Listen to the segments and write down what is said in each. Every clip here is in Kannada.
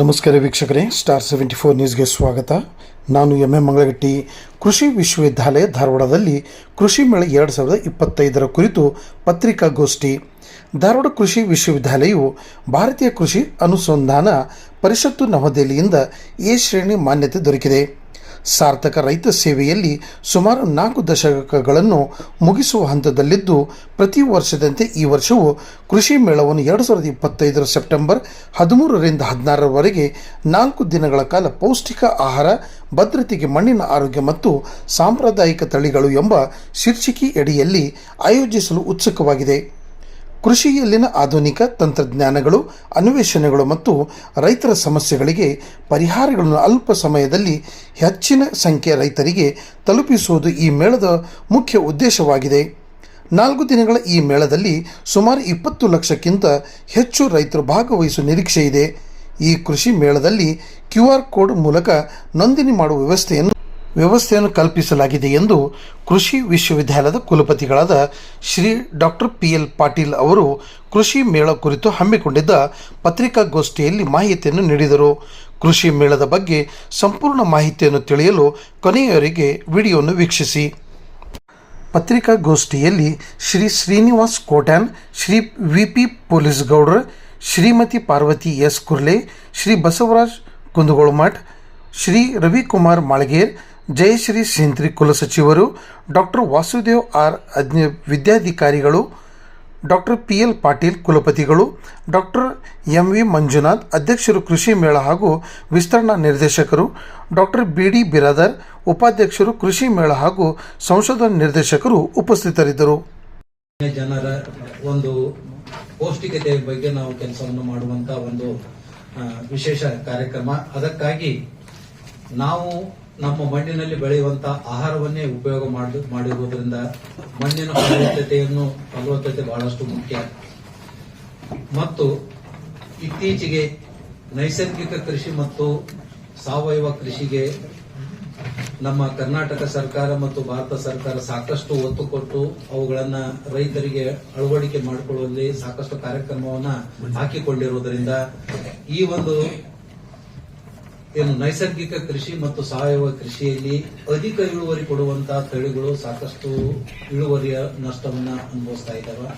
ನಮಸ್ಕಾರ ವೀಕ್ಷಕರೇ ಸ್ಟಾರ್ ಸೆವೆಂಟಿ ಫೋರ್ ನ್ಯೂಸ್ಗೆ ಸ್ವಾಗತ. ನಾನು ಎಂ ಎಂ ಮಂಗಳಗಟ್ಟಿ. ಕೃಷಿ ವಿಶ್ವವಿದ್ಯಾಲಯ ಧಾರವಾಡದಲ್ಲಿ ಕೃಷಿ ಮೇಳ ಎರಡು ಸಾವಿರದ ಇಪ್ಪತ್ತೈದರ ಕುರಿತು ಪತ್ರಿಕಾಗೋಷ್ಠಿ. ಧಾರವಾಡ ಕೃಷಿ ವಿಶ್ವವಿದ್ಯಾಲಯವು ಭಾರತೀಯ ಕೃಷಿ ಅನುಸಂಧಾನ ಪರಿಷತ್ತು ನವದೆಹಲಿಯಿಂದ ಎ ಶ್ರೇಣಿ ಮಾನ್ಯತೆ ದೊರಕಿದೆ. ಸಾರ್ಥಕ ರೈತ ಸೇವೆಯಲ್ಲಿ ಸುಮಾರು ನಾಲ್ಕು ದಶಕಗಳನ್ನು ಮುಗಿಸುವ ಹಂತದಲ್ಲಿದ್ದು, ಪ್ರತಿ ವರ್ಷದಂತೆ ಈ ವರ್ಷವೂ ಕೃಷಿ ಮೇಳವನ್ನು ಎರಡು ಸಾವಿರದ ಇಪ್ಪತ್ತೈದರ ಸೆಪ್ಟೆಂಬರ್ ಹದಿಮೂರರಿಂದ ಹದಿನಾರರವರೆಗೆ ನಾಲ್ಕು ದಿನಗಳ ಕಾಲ ಪೌಷ್ಟಿಕ ಆಹಾರ, ಭದ್ರತೆಗೆ ಮಣ್ಣಿನ ಆರೋಗ್ಯ ಮತ್ತು ಸಾಂಪ್ರದಾಯಿಕ ತಳಿಗಳು ಎಂಬ ಶೀರ್ಷಿಕೆಯಡಿಯಲ್ಲಿ ಆಯೋಜಿಸಲು ಉತ್ಸುಕವಾಗಿದೆ. ಕೃಷಿಯಲ್ಲಿನ ಆಧುನಿಕ ತಂತ್ರಜ್ಞಾನಗಳು, ಅನ್ವೇಷಣೆಗಳು ಮತ್ತು ರೈತರ ಸಮಸ್ಯೆಗಳಿಗೆ ಪರಿಹಾರಗಳನ್ನು ಅಲ್ಪ ಸಮಯದಲ್ಲಿ ಹೆಚ್ಚಿನ ಸಂಖ್ಯೆಯ ರೈತರಿಗೆ ತಲುಪಿಸುವುದು ಈ ಮೇಳದ ಮುಖ್ಯ ಉದ್ದೇಶವಾಗಿದೆ. ನಾಲ್ಕು ದಿನಗಳ ಈ ಮೇಳದಲ್ಲಿ ಸುಮಾರು ಇಪ್ಪತ್ತು ಲಕ್ಷಕ್ಕಿಂತ ಹೆಚ್ಚು ರೈತರು ಭಾಗವಹಿಸುವ ನಿರೀಕ್ಷೆ ಇದೆ ಈ ಕೃಷಿ ಮೇಳದಲ್ಲಿ ಕ್ಯೂ ಆರ್ ಕೋಡ್ ಮೂಲಕ ನೋಂದಣಿ ಮಾಡುವ ವ್ಯವಸ್ಥೆಯನ್ನು ವ್ಯವಸ್ಥೆಯನ್ನು ಕಲ್ಪಿಸಲಾಗಿದೆ ಎಂದು ಕೃಷಿ ವಿಶ್ವವಿದ್ಯಾಲಯದ ಕುಲಪತಿಗಳಾದ Shri doctor P L Patil ಅವರು ಕೃಷಿ ಮೇಳ ಕುರಿತು ಹಮ್ಮಿಕೊಂಡಿದ್ದ ಪತ್ರಿಕಾಗೋಷ್ಠಿಯಲ್ಲಿ ಮಾಹಿತಿಯನ್ನು ನೀಡಿದರು. ಕೃಷಿ ಮೇಳದ ಬಗ್ಗೆ ಸಂಪೂರ್ಣ ಮಾಹಿತಿಯನ್ನು ತಿಳಿಯಲು ಕೊನೆಯವರೆಗೆ ವಿಡಿಯೋವನ್ನು ವೀಕ್ಷಿಸಿ. ಪತ್ರಿಕಾಗೋಷ್ಠಿಯಲ್ಲಿ Shri Srinivas Kotian, Shri V P police Goudar Shrimati Parvati S Kurle, Shri Basavaraj Kundagolmath Shri Ravikumar Malager Jayashree Sintri ಕುಲಸಚಿವರು doctor Vasudev R ಅಜ್ಞ ವಿದ್ಯಾಧಿಕಾರಿಗಳು, ಡಾಕ್ಟರ್ ಪಿ ಎಲ್ ಪಾಟೀಲ್ ಕುಲಪತಿಗಳು, ಡಾಕ್ಟರ್ ಎಂ ವಿ ಮಂಜುನಾಥ್ ಅಧ್ಯಕ್ಷರು ಕೃಷಿ ಮೇಳ ಹಾಗೂ ವಿಸ್ತರಣಾ ನಿರ್ದೇಶಕರು, ಡಾಕ್ಟರ್ ಬಿ ಡಿ ಬಿರಾದರ್ ಉಪಾಧ್ಯಕ್ಷರು ಕೃಷಿ ಮೇಳ ಹಾಗೂ ಸಂಶೋಧನಾ ನಿರ್ದೇಶಕರು ಉಪಸ್ಥಿತರಿದ್ದರು. ಜನರ ಒಂದು ಪೌಷ್ಟಿಕತೆಯ ಬಗ್ಗೆ ನಾವು ಕೆಲಸವನ್ನು ಮಾಡುವಂತಹ ಒಂದು ವಿಶೇಷ ಕಾರ್ಯಕ್ರಮ. ಅದಕ್ಕಾಗಿ ನಾವು ನಮ್ಮ ಮಣ್ಣಿನಲ್ಲಿ ಬೆಳೆಯುವಂತ ಆಹಾರವನ್ನೇ ಉಪಯೋಗ ಮಾಡಿ, ಮಾಡಿರುವುದರಿಂದ ಮಣ್ಣಿನ ಫಲವತ್ತತೆಯನ್ನು ಫಲವತ್ತತೆ ಬಹಳಷ್ಟು ಮುಖ್ಯ. ಮತ್ತು ಇತ್ತೀಚೆಗೆ ನೈಸರ್ಗಿಕ ಕೃಷಿ ಮತ್ತು ಸಾವಯವ ಕೃಷಿಗೆ ನಮ್ಮ ಕರ್ನಾಟಕ ಸರ್ಕಾರ ಮತ್ತು ಭಾರತ ಸರ್ಕಾರ ಸಾಕಷ್ಟು ಒತ್ತು ಕೊಟ್ಟು ಅವುಗಳನ್ನು ರೈತರಿಗೆ ಅಳವಡಿಕೆ ಮಾಡಿಕೊಳ್ಳುವಲ್ಲಿ ಸಾಕಷ್ಟು ಕಾರ್ಯಕ್ರಮವನ್ನು ಹಾಕಿಕೊಂಡಿರುವುದರಿಂದ ಈ ಒಂದು ಏನು ನೈಸರ್ಗಿಕ ಕೃಷಿ ಮತ್ತು ಸಾವಯವ ಕೃಷಿಯಲ್ಲಿ ಅಧಿಕ ಇಳುವರಿ ಕೊಡುವಂತಹ ತಳಿಗಳು ಸಾಕಷ್ಟು ಇಳುವರಿಯ ನಷ್ಟವನ್ನ ಅನುಭವಿಸ್ತಾ ಇದ್ದಾವೆ.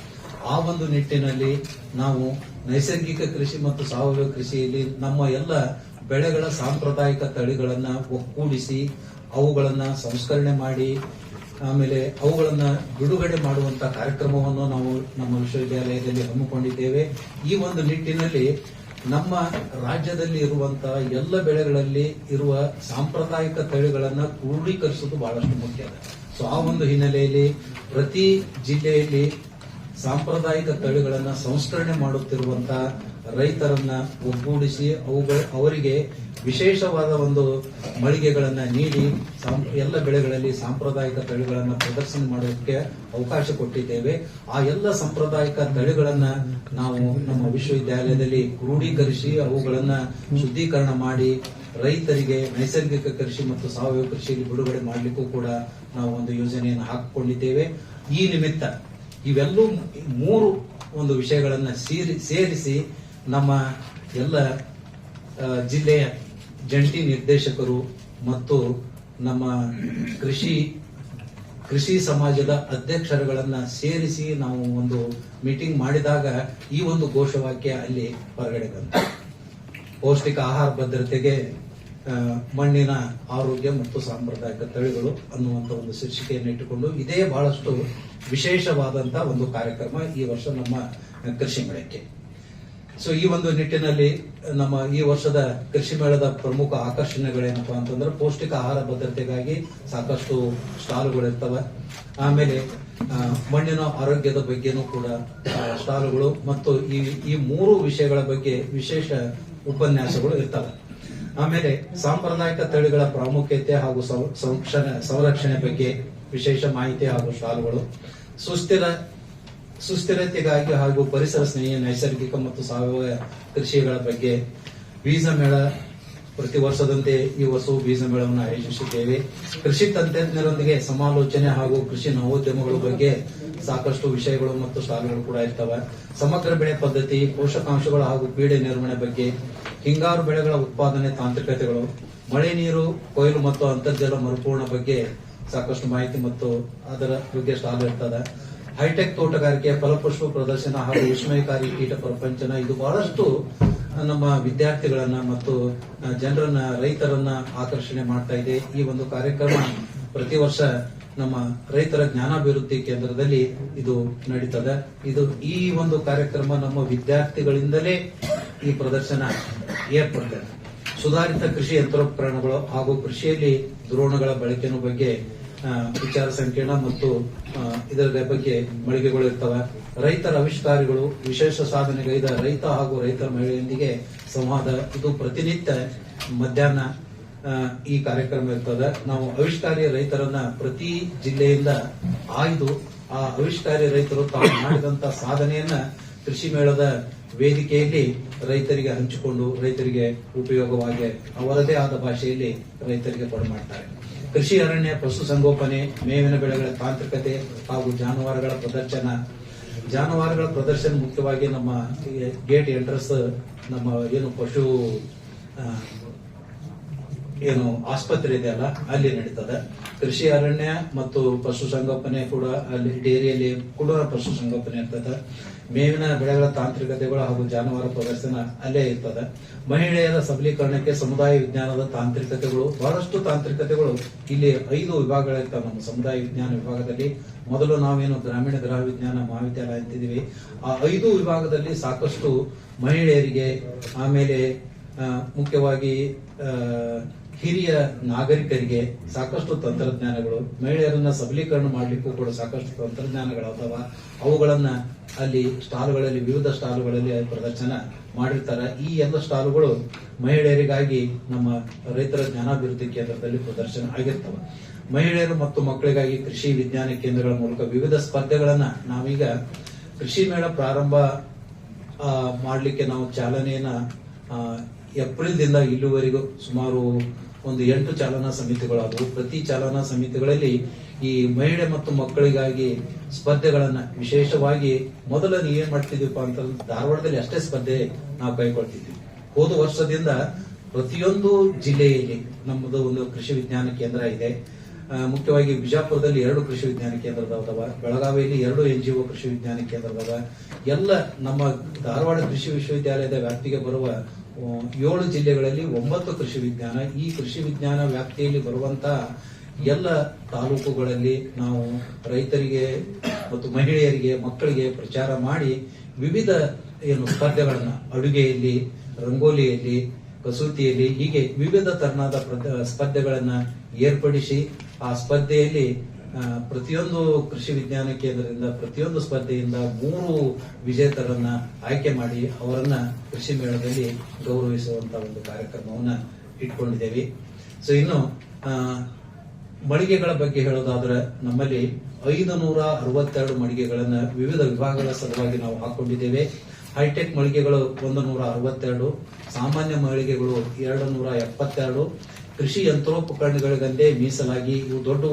ಆ ಒಂದು ನಿಟ್ಟಿನಲ್ಲಿ ನಾವು ನೈಸರ್ಗಿಕ ಕೃಷಿ ಮತ್ತು ಸಾವಯವ ಕೃಷಿಯಲ್ಲಿ ನಮ್ಮ ಎಲ್ಲ ಬೆಳೆಗಳ ಸಾಂಪ್ರದಾಯಿಕ ತಳಿಗಳನ್ನ ಒಕ್ಕೂಡಿಸಿ ಅವುಗಳನ್ನ ಸಂಸ್ಕರಣೆ ಮಾಡಿ, ಆಮೇಲೆ ಅವುಗಳನ್ನ ಬಿಡುಗಡೆ ಮಾಡುವಂತಹ ಕಾರ್ಯಕ್ರಮವನ್ನು ನಾವು ನಮ್ಮ ವಿಶ್ವವಿದ್ಯಾಲಯದಲ್ಲಿ ಹಮ್ಮಿಕೊಂಡಿದ್ದೇವೆ. ಈ ಒಂದು ನಿಟ್ಟಿನಲ್ಲಿ ನಮ್ಮ ರಾಜ್ಯದಲ್ಲಿ ಇರುವಂತಹ ಎಲ್ಲ ಬೆಳೆಗಳಲ್ಲಿ ಇರುವ ಸಾಂಪ್ರದಾಯಿಕ ತಳಿಗಳನ್ನ ಕ್ರೂಢೀಕರಿಸುವುದು ಬಹಳಷ್ಟು ಮುಖ್ಯ. ಸೊ ಆ ಒಂದು ಹಿನ್ನೆಲೆಯಲ್ಲಿ ಪ್ರತಿ ಜಿಲ್ಲೆಯಲ್ಲಿ ಸಾಂಪ್ರದಾಯಿಕ ತಳಿಗಳನ್ನ ಸಂಸ್ಕರಣೆ ಮಾಡುತ್ತಿರುವಂತಹ ರೈತರನ್ನ ಒಗ್ಗೂಡಿಸಿ ಅವುಗಳ ಅವರಿಗೆ ವಿಶೇಷವಾದ ಒಂದು ಮಳಿಗೆಗಳನ್ನ ನೀಡಿ ಎಲ್ಲ ಬೆಳೆಗಳಲ್ಲಿ ಸಾಂಪ್ರದಾಯಿಕ ತಳಿಗಳನ್ನು ಪ್ರದರ್ಶನ ಮಾಡೋದಕ್ಕೆ ಅವಕಾಶ ಕೊಟ್ಟಿದ್ದೇವೆ. ಆ ಎಲ್ಲ ಸಾಂಪ್ರದಾಯಿಕ ತಳಿಗಳನ್ನ ನಾವು ನಮ್ಮ ವಿಶ್ವವಿದ್ಯಾಲಯದಲ್ಲಿ ಕ್ರೋಢೀಕರಿಸಿ ಅವುಗಳನ್ನ ಶುದ್ಧೀಕರಣ ಮಾಡಿ ರೈತರಿಗೆ ನೈಸರ್ಗಿಕ ಕೃಷಿ ಮತ್ತು ಸಾವಯವ ಕೃಷಿಯಲ್ಲಿ ಬಿಡುಗಡೆ ಮಾಡಲಿಕ್ಕೂ ಕೂಡ ನಾವು ಒಂದು ಯೋಜನೆಯನ್ನು ಹಾಕಿಕೊಂಡಿದ್ದೇವೆ. ಈ ನಿಮಿತ್ತ ಇವೆಲ್ಲೂ ಮೂರು ಒಂದು ವಿಷಯಗಳನ್ನ ಸೇರಿ, ಸೇರಿಸಿ ನಮ್ಮ ಎಲ್ಲ ಜಿಲ್ಲೆಯ ಜಂಟಿ ನಿರ್ದೇಶಕರು ಮತ್ತು ನಮ್ಮ ಕೃಷಿ ಕೃಷಿ ಸಮಾಜದ ಅಧ್ಯಕ್ಷರುಗಳನ್ನ ಸೇರಿಸಿ ನಾವು ಒಂದು ಮೀಟಿಂಗ್ ಮಾಡಿದಾಗ ಈ ಒಂದು ಘೋಷವಾಕ್ಯ ಅಲ್ಲಿ ಹೊರಗಡೆ ಬಂತು. ಪೌಷ್ಟಿಕ ಆಹಾರ ಭದ್ರತೆಗೆ ಮಣ್ಣಿನ ಆರೋಗ್ಯ ಮತ್ತು ಸಾಂಪ್ರದಾಯಿಕ ತಳಿಗಳು ಅನ್ನುವಂತ ಒಂದು ಶೀರ್ಷಿಕೆಯನ್ನು ಇಟ್ಟುಕೊಂಡು ಇದೇ ಬಹಳಷ್ಟು ವಿಶೇಷವಾದಂತಹ ಒಂದು ಕಾರ್ಯಕ್ರಮ ಈ ವರ್ಷ ನಮ್ಮ ಕೃಷಿ ಮೇಳಕ್ಕೆ. ಸೊ ಈ ಒಂದು ನಿಟ್ಟಿನಲ್ಲಿ ನಮ್ಮ ಈ ವರ್ಷದ ಕೃಷಿ ಮೇಳದ ಪ್ರಮುಖ ಆಕರ್ಷಣೆಗಳೇನಪ್ಪಾ ಅಂತಂದ್ರೆ ಪೌಷ್ಟಿಕ ಆಹಾರ ಭದ್ರತೆಗಾಗಿ ಸಾಕಷ್ಟು ಸ್ಟಾಲ್ಗಳಿರ್ತವೆ. ಆಮೇಲೆ ಮಣ್ಣಿನ ಆರೋಗ್ಯದ ಬಗ್ಗೆನೂ ಕೂಡ ಸ್ಟಾಲ್ಗಳು ಮತ್ತು ಈ ಈ ಮೂರು ವಿಷಯಗಳ ಬಗ್ಗೆ ವಿಶೇಷ ಉಪನ್ಯಾಸಗಳು ಇರ್ತವೆ. ಆಮೇಲೆ, ಸಾಂಪ್ರದಾಯಿಕ ತಳಿಗಳ ಪ್ರಾಮುಖ್ಯತೆ ಹಾಗೂ ಸಂರಕ್ಷಣೆ ಸಂರಕ್ಷಣೆ ಬಗ್ಗೆ ವಿಶೇಷ ಮಾಹಿತಿ ಹಾಗೂ ಸ್ಟಾಲ್ಗಳು. ಸುಸ್ಥಿರ ಸುಸ್ಥಿರತೆಗಾಗಿ ಹಾಗೂ ಪರಿಸರ ಸ್ನೇಹಿ ನೈಸರ್ಗಿಕ ಮತ್ತು ಸಾವಯವ ಕೃಷಿಗಳ ಬಗ್ಗೆ ಬೀಜ ಮೇಳ ಪ್ರತಿ ವರ್ಷದಂತೆ ಈ ವರ್ಷವೂ ಬೀಜ ಮೇಳವನ್ನು ಆಯೋಜಿಸುತ್ತೇವೆ. ಕೃಷಿ ತಂತ್ರಜ್ಞರೊಂದಿಗೆ ಸಮಾಲೋಚನೆ ಹಾಗೂ ಕೃಷಿ ನವೋದ್ಯಮಗಳ ಬಗ್ಗೆ ಸಾಕಷ್ಟು ವಿಷಯಗಳು ಮತ್ತು ಸ್ಟಾಲ್ಗಳು ಕೂಡ ಇರ್ತವೆ. ಸಮಗ್ರ ಬೆಳೆ ಪದ್ಧತಿ, ಪೋಷಕಾಂಶಗಳು ಹಾಗೂ ಪೀಡೆ ನಿರ್ವಹಣೆ ಬಗ್ಗೆ, ಹಿಂಗಾರು ಬೆಳೆಗಳ ಉತ್ಪಾದನೆ ತಾಂತ್ರಿಕತೆಗಳು, ಮಳೆ ನೀರು, ಕೊಯ್ಲು ಮತ್ತು ಅಂತರ್ಜಲ ಮರುಪೂರ್ಣ ಬಗ್ಗೆ ಸಾಕಷ್ಟು ಮಾಹಿತಿ ಮತ್ತು ಅದರ ಬಗ್ಗೆ ಸ್ಟಾಲ್ ಇರ್ತದೆ. ಹೈಟೆಕ್ ತೋಟಗಾರಿಕೆ ಫಲಪುಷ್ಪ ಪ್ರದರ್ಶನ ಹಾಗೂ ವಿಸ್ಮಯಕಾರಿ ಕೀಟ ಪ್ರಪಂಚನ, ಇದು ಬಹಳಷ್ಟು ನಮ್ಮ ವಿದ್ಯಾರ್ಥಿಗಳನ್ನ ಮತ್ತು ಜನರನ್ನ, ರೈತರನ್ನ ಆಕರ್ಷಣೆ ಮಾಡ್ತಾ ಇದೆ. ಈ ಒಂದು ಕಾರ್ಯಕ್ರಮ ಪ್ರತಿ ವರ್ಷ ನಮ್ಮ ರೈತರ ಜ್ಞಾನಾಭಿವೃದ್ಧಿ ಕೇಂದ್ರದಲ್ಲಿ ಇದು ನಡೀತದೆ. ಇದು ಈ ಒಂದು ಕಾರ್ಯಕ್ರಮ ನಮ್ಮ ವಿದ್ಯಾರ್ಥಿಗಳಿಂದಲೇ ಈ ಪ್ರದರ್ಶನ ಏರ್ಪಡ್ತದೆ. ಸುಧಾರಿತ ಕೃಷಿ ಯಂತ್ರೋಪಕರಣಗಳು ಹಾಗೂ ಕೃಷಿಯಲ್ಲಿ ದ್ರೋಣಗಳ ಬಳಕೆಯ ಬಗ್ಗೆ ವಿಚಾರ ಸಂಕಿರಣ ಮತ್ತು ಇದರ ಬಗ್ಗೆ ಮಳಿಗೆಗಳು ಇರ್ತವೆ. ರೈತರ ಆವಿಷ್ಕಾರಿಗಳು ವಿಶೇಷ ಸಾಧನೆಗೈದ ರೈತ ಹಾಗೂ ರೈತರ ಮಹಿಳೆಯೊಂದಿಗೆ ಸಂವಾದ. ಇದು ಪ್ರತಿನಿತ್ಯ ಮಧ್ಯಾಹ್ನ ಈ ಕಾರ್ಯಕ್ರಮ ಇರ್ತದೆ. ನಾವು ಆವಿಷ್ಕಾರಿ ರೈತರನ್ನ ಪ್ರತಿ ಜಿಲ್ಲೆಯಿಂದ ಆಯ್ದು, ಆ ಆವಿಷ್ಕಾರಿ ರೈತರು ತಾವು ಮಾಡಿದಂತ ಸಾಧನೆಯನ್ನ ಕೃಷಿ ಮೇಳದ ವೇದಿಕೆಯಲ್ಲಿ ರೈತರಿಗೆ ಹಂಚಿಕೊಂಡು, ರೈತರಿಗೆ ಉಪಯೋಗವಾಗಿ ಅವರದೇ ಆದ ಭಾಷೆಯಲ್ಲಿ ರೈತರಿಗೆ ಕೊಡಮಾಡ್ತಾರೆ. ಕೃಷಿ ಅರಣ್ಯ ಪಶುಸಂಗೋಪನೆ ಮೇವಿನ ಬೆಳೆಗಳ ತಾಂತ್ರಿಕತೆ ಹಾಗೂ ಜಾನುವಾರುಗಳ ಪ್ರದರ್ಶನ. ಜಾನುವಾರುಗಳ ಪ್ರದರ್ಶನ ಮುಖ್ಯವಾಗಿ ನಮ್ಮ ಗೇಟ್ ಎಂಟ್ರೆನ್ಸ್ ನಮ್ಮ ಏನು ಪಶು ಏನು ಆಸ್ಪತ್ರೆ ಇದೆಯಲ್ಲ ಅಲ್ಲಿ ನಡೀತದೆ. ಕೃಷಿ ಅರಣ್ಯ ಮತ್ತು ಪಶು ಸಂಗೋಪನೆ ಕೂಡ ಅಲ್ಲಿ ಡೇರಿಯಲ್ಲಿ ಕೂಡ ಪಶುಸಂಗೋಪನೆ ಇರ್ತದೆ. ಮೇವಿನ ಬೆಳೆಗಳ ತಾಂತ್ರಿಕತೆಗಳು ಹಾಗೂ ಜಾನುವಾರು ಪ್ರದರ್ಶನ ಅಲ್ಲೇ ಇರ್ತದೆ. ಮಹಿಳೆಯರ ಸಬಲೀಕರಣಕ್ಕೆ ಸಮುದಾಯ ವಿಜ್ಞಾನದ ತಾಂತ್ರಿಕತೆಗಳು, ಬಹಳಷ್ಟು ತಾಂತ್ರಿಕತೆಗಳು ಇಲ್ಲಿ ಐದು ವಿಭಾಗಗಳಿರ್ತವೆ. ನಮ್ಮ ಸಮುದಾಯ ವಿಜ್ಞಾನ ವಿಭಾಗದಲ್ಲಿ ಮೊದಲು ನಾವೇನು ಗ್ರಾಮೀಣ ಗೃಹ ವಿಜ್ಞಾನ ಮಹಾವಿದ್ಯಾಲಯ ಅಂತಿದ್ದೀವಿ. ಆ ಐದು ವಿಭಾಗದಲ್ಲಿ ಸಾಕಷ್ಟು ಮಹಿಳೆಯರಿಗೆ ಆಮೇಲೆ ಮುಖ್ಯವಾಗಿ ಹಿರಿಯ ನಾಗರಿಕರಿಗೆ ಸಾಕಷ್ಟು ತಂತ್ರಜ್ಞಾನಗಳು, ಮಹಿಳೆಯರನ್ನ ಸಬಲೀಕರಣ ಮಾಡಲಿಕ್ಕೂ ಕೂಡ ಸಾಕಷ್ಟು ತಂತ್ರಜ್ಞಾನಗಳು ಅಥವಾ ಅವುಗಳನ್ನ ಅಲ್ಲಿ ಸ್ಟಾಲ್ಗಳಲ್ಲಿ, ವಿವಿಧ ಸ್ಟಾಲ್ಗಳಲ್ಲಿ ಪ್ರದರ್ಶನ ಮಾಡಿರ್ತಾರೆ. ಈ ಎಲ್ಲ ಸ್ಟಾಲ್ಗಳು ಮಹಿಳೆಯರಿಗಾಗಿ ನಮ್ಮ ರೈತರ ಜ್ಞಾನಾಭಿವೃದ್ಧಿ ಕೇಂದ್ರದಲ್ಲಿ ಪ್ರದರ್ಶನ ಆಗಿರ್ತವೆ. ಮಹಿಳೆಯರು ಮತ್ತು ಮಕ್ಕಳಿಗಾಗಿ ಕೃಷಿ ವಿಜ್ಞಾನ ಕೇಂದ್ರಗಳ ಮೂಲಕ ವಿವಿಧ ಸ್ಪರ್ಧೆಗಳನ್ನ ನಾವೀಗ ಕೃಷಿ ಮೇಳ ಪ್ರಾರಂಭ ಮಾಡಲಿಕ್ಕೆ ನಾವು ಚಾಲನೆಯನ್ನ ಏಪ್ರಿಲ್ ಏಪ್ರಿಲ್ದಿಂದ ಇಲ್ಲಿವರೆಗೂ ಸುಮಾರು ಒಂದು ಎಂಟು ಚಾಲನಾ ಸಮಿತಿಗಳಾದವು. ಪ್ರತಿ ಚಾಲನಾ ಸಮಿತಿಗಳಲ್ಲಿ ಈ ಮಹಿಳೆ ಮತ್ತು ಮಕ್ಕಳಿಗಾಗಿ ಸ್ಪರ್ಧೆಗಳನ್ನ ವಿಶೇಷವಾಗಿ ಮೊದಲ ಏನ್ ಮಾಡ್ತಿದ್ವಿಪ್ಪ ಅಂತ ಧಾರವಾಡದಲ್ಲಿ ಅಷ್ಟೇ ಸ್ಪರ್ಧೆ ನಾವು ಕೈಗೊಳ್ತಿದ್ವಿ. ಹೋದ ವರ್ಷದಿಂದ ಪ್ರತಿಯೊಂದು ಜಿಲ್ಲೆಯಲ್ಲಿ ನಮ್ಮದು ಒಂದು ಕೃಷಿ ವಿಜ್ಞಾನ ಕೇಂದ್ರ ಇದೆ. ಮುಖ್ಯವಾಗಿ ಬಿಜಾಪುರದಲ್ಲಿ ಎರಡು ಕೃಷಿ ವಿಜ್ಞಾನ ಕೇಂದ್ರದವ, ಬೆಳಗಾವಿಯಲ್ಲಿ ಎರಡು ಎನ್ ಜಿ ಕೃಷಿ ವಿಜ್ಞಾನ ಕೇಂದ್ರದವ. ಎಲ್ಲ ನಮ್ಮ ಧಾರವಾಡ ಕೃಷಿ ವಿಶ್ವವಿದ್ಯಾಲಯದ ವ್ಯಾಪ್ತಿಗೆ ಬರುವ ಏಳು ಜಿಲ್ಲೆಗಳಲ್ಲಿ ಒಂಬತ್ತು ಕೃಷಿ ವಿಜ್ಞಾನ. ಈ ಕೃಷಿ ವಿಜ್ಞಾನ ವ್ಯಾಪ್ತಿಯಲ್ಲಿ ಬರುವಂತಹ ಎಲ್ಲ ತಾಲೂಕುಗಳಲ್ಲಿ ನಾವು ರೈತರಿಗೆ ಮತ್ತು ಮಹಿಳೆಯರಿಗೆ, ಮಕ್ಕಳಿಗೆ ಪ್ರಚಾರ ಮಾಡಿ ವಿವಿಧ ಏನು ಸ್ಪರ್ಧೆಗಳನ್ನ, ಅಡುಗೆಯಲ್ಲಿ, ರಂಗೋಲಿಯಲ್ಲಿ, ಕಸೂತಿಯಲ್ಲಿ ಹೀಗೆ ವಿವಿಧ ತರನಾದ ಸ್ಪರ್ಧೆಗಳನ್ನ ಏರ್ಪಡಿಸಿ ಆ ಸ್ಪರ್ಧೆಯಲ್ಲಿ ಪ್ರತಿಯೊಂದು ಕೃಷಿ ವಿಜ್ಞಾನ ಕೇಂದ್ರದಿಂದ, ಪ್ರತಿಯೊಂದು ಸ್ಪರ್ಧೆಯಿಂದ ಮೂರು ವಿಜೇತರನ್ನ ಆಯ್ಕೆ ಮಾಡಿ ಅವರನ್ನ ಕೃಷಿ ಮೇಳದಲ್ಲಿ ಗೌರವಿಸುವಂತ ಒಂದು ಕಾರ್ಯಕ್ರಮವನ್ನ ಇಟ್ಕೊಂಡಿದ್ದೇವೆ. ಸೊ ಇನ್ನು ಮಳಿಗೆಗಳ ಬಗ್ಗೆ ಹೇಳೋದಾದ್ರೆ, ನಮ್ಮಲ್ಲಿ ಐದು ನೂರ ಅರವತ್ತೆರಡು ಮಳಿಗೆಗಳನ್ನ ವಿವಿಧ ವಿಭಾಗಗಳ ಸಲುವಾಗಿ ನಾವು ಹಾಕೊಂಡಿದ್ದೇವೆ. ಹೈಟೆಕ್ ಮಳಿಗೆಗಳು ಒಂದು ನೂರ ಅರವತ್ತೆರಡು, ಸಾಮಾನ್ಯ ಮಳಿಗೆಗಳು ಎರಡು ನೂರ ಎಪ್ಪತ್ತೆರಡು ಕೃಷಿ ಯಂತ್ರೋಪಕರಣಗಳಿಗಂದೇ ಮೀಸಲಾಗಿ ಇವು ದೊಡ್ಡ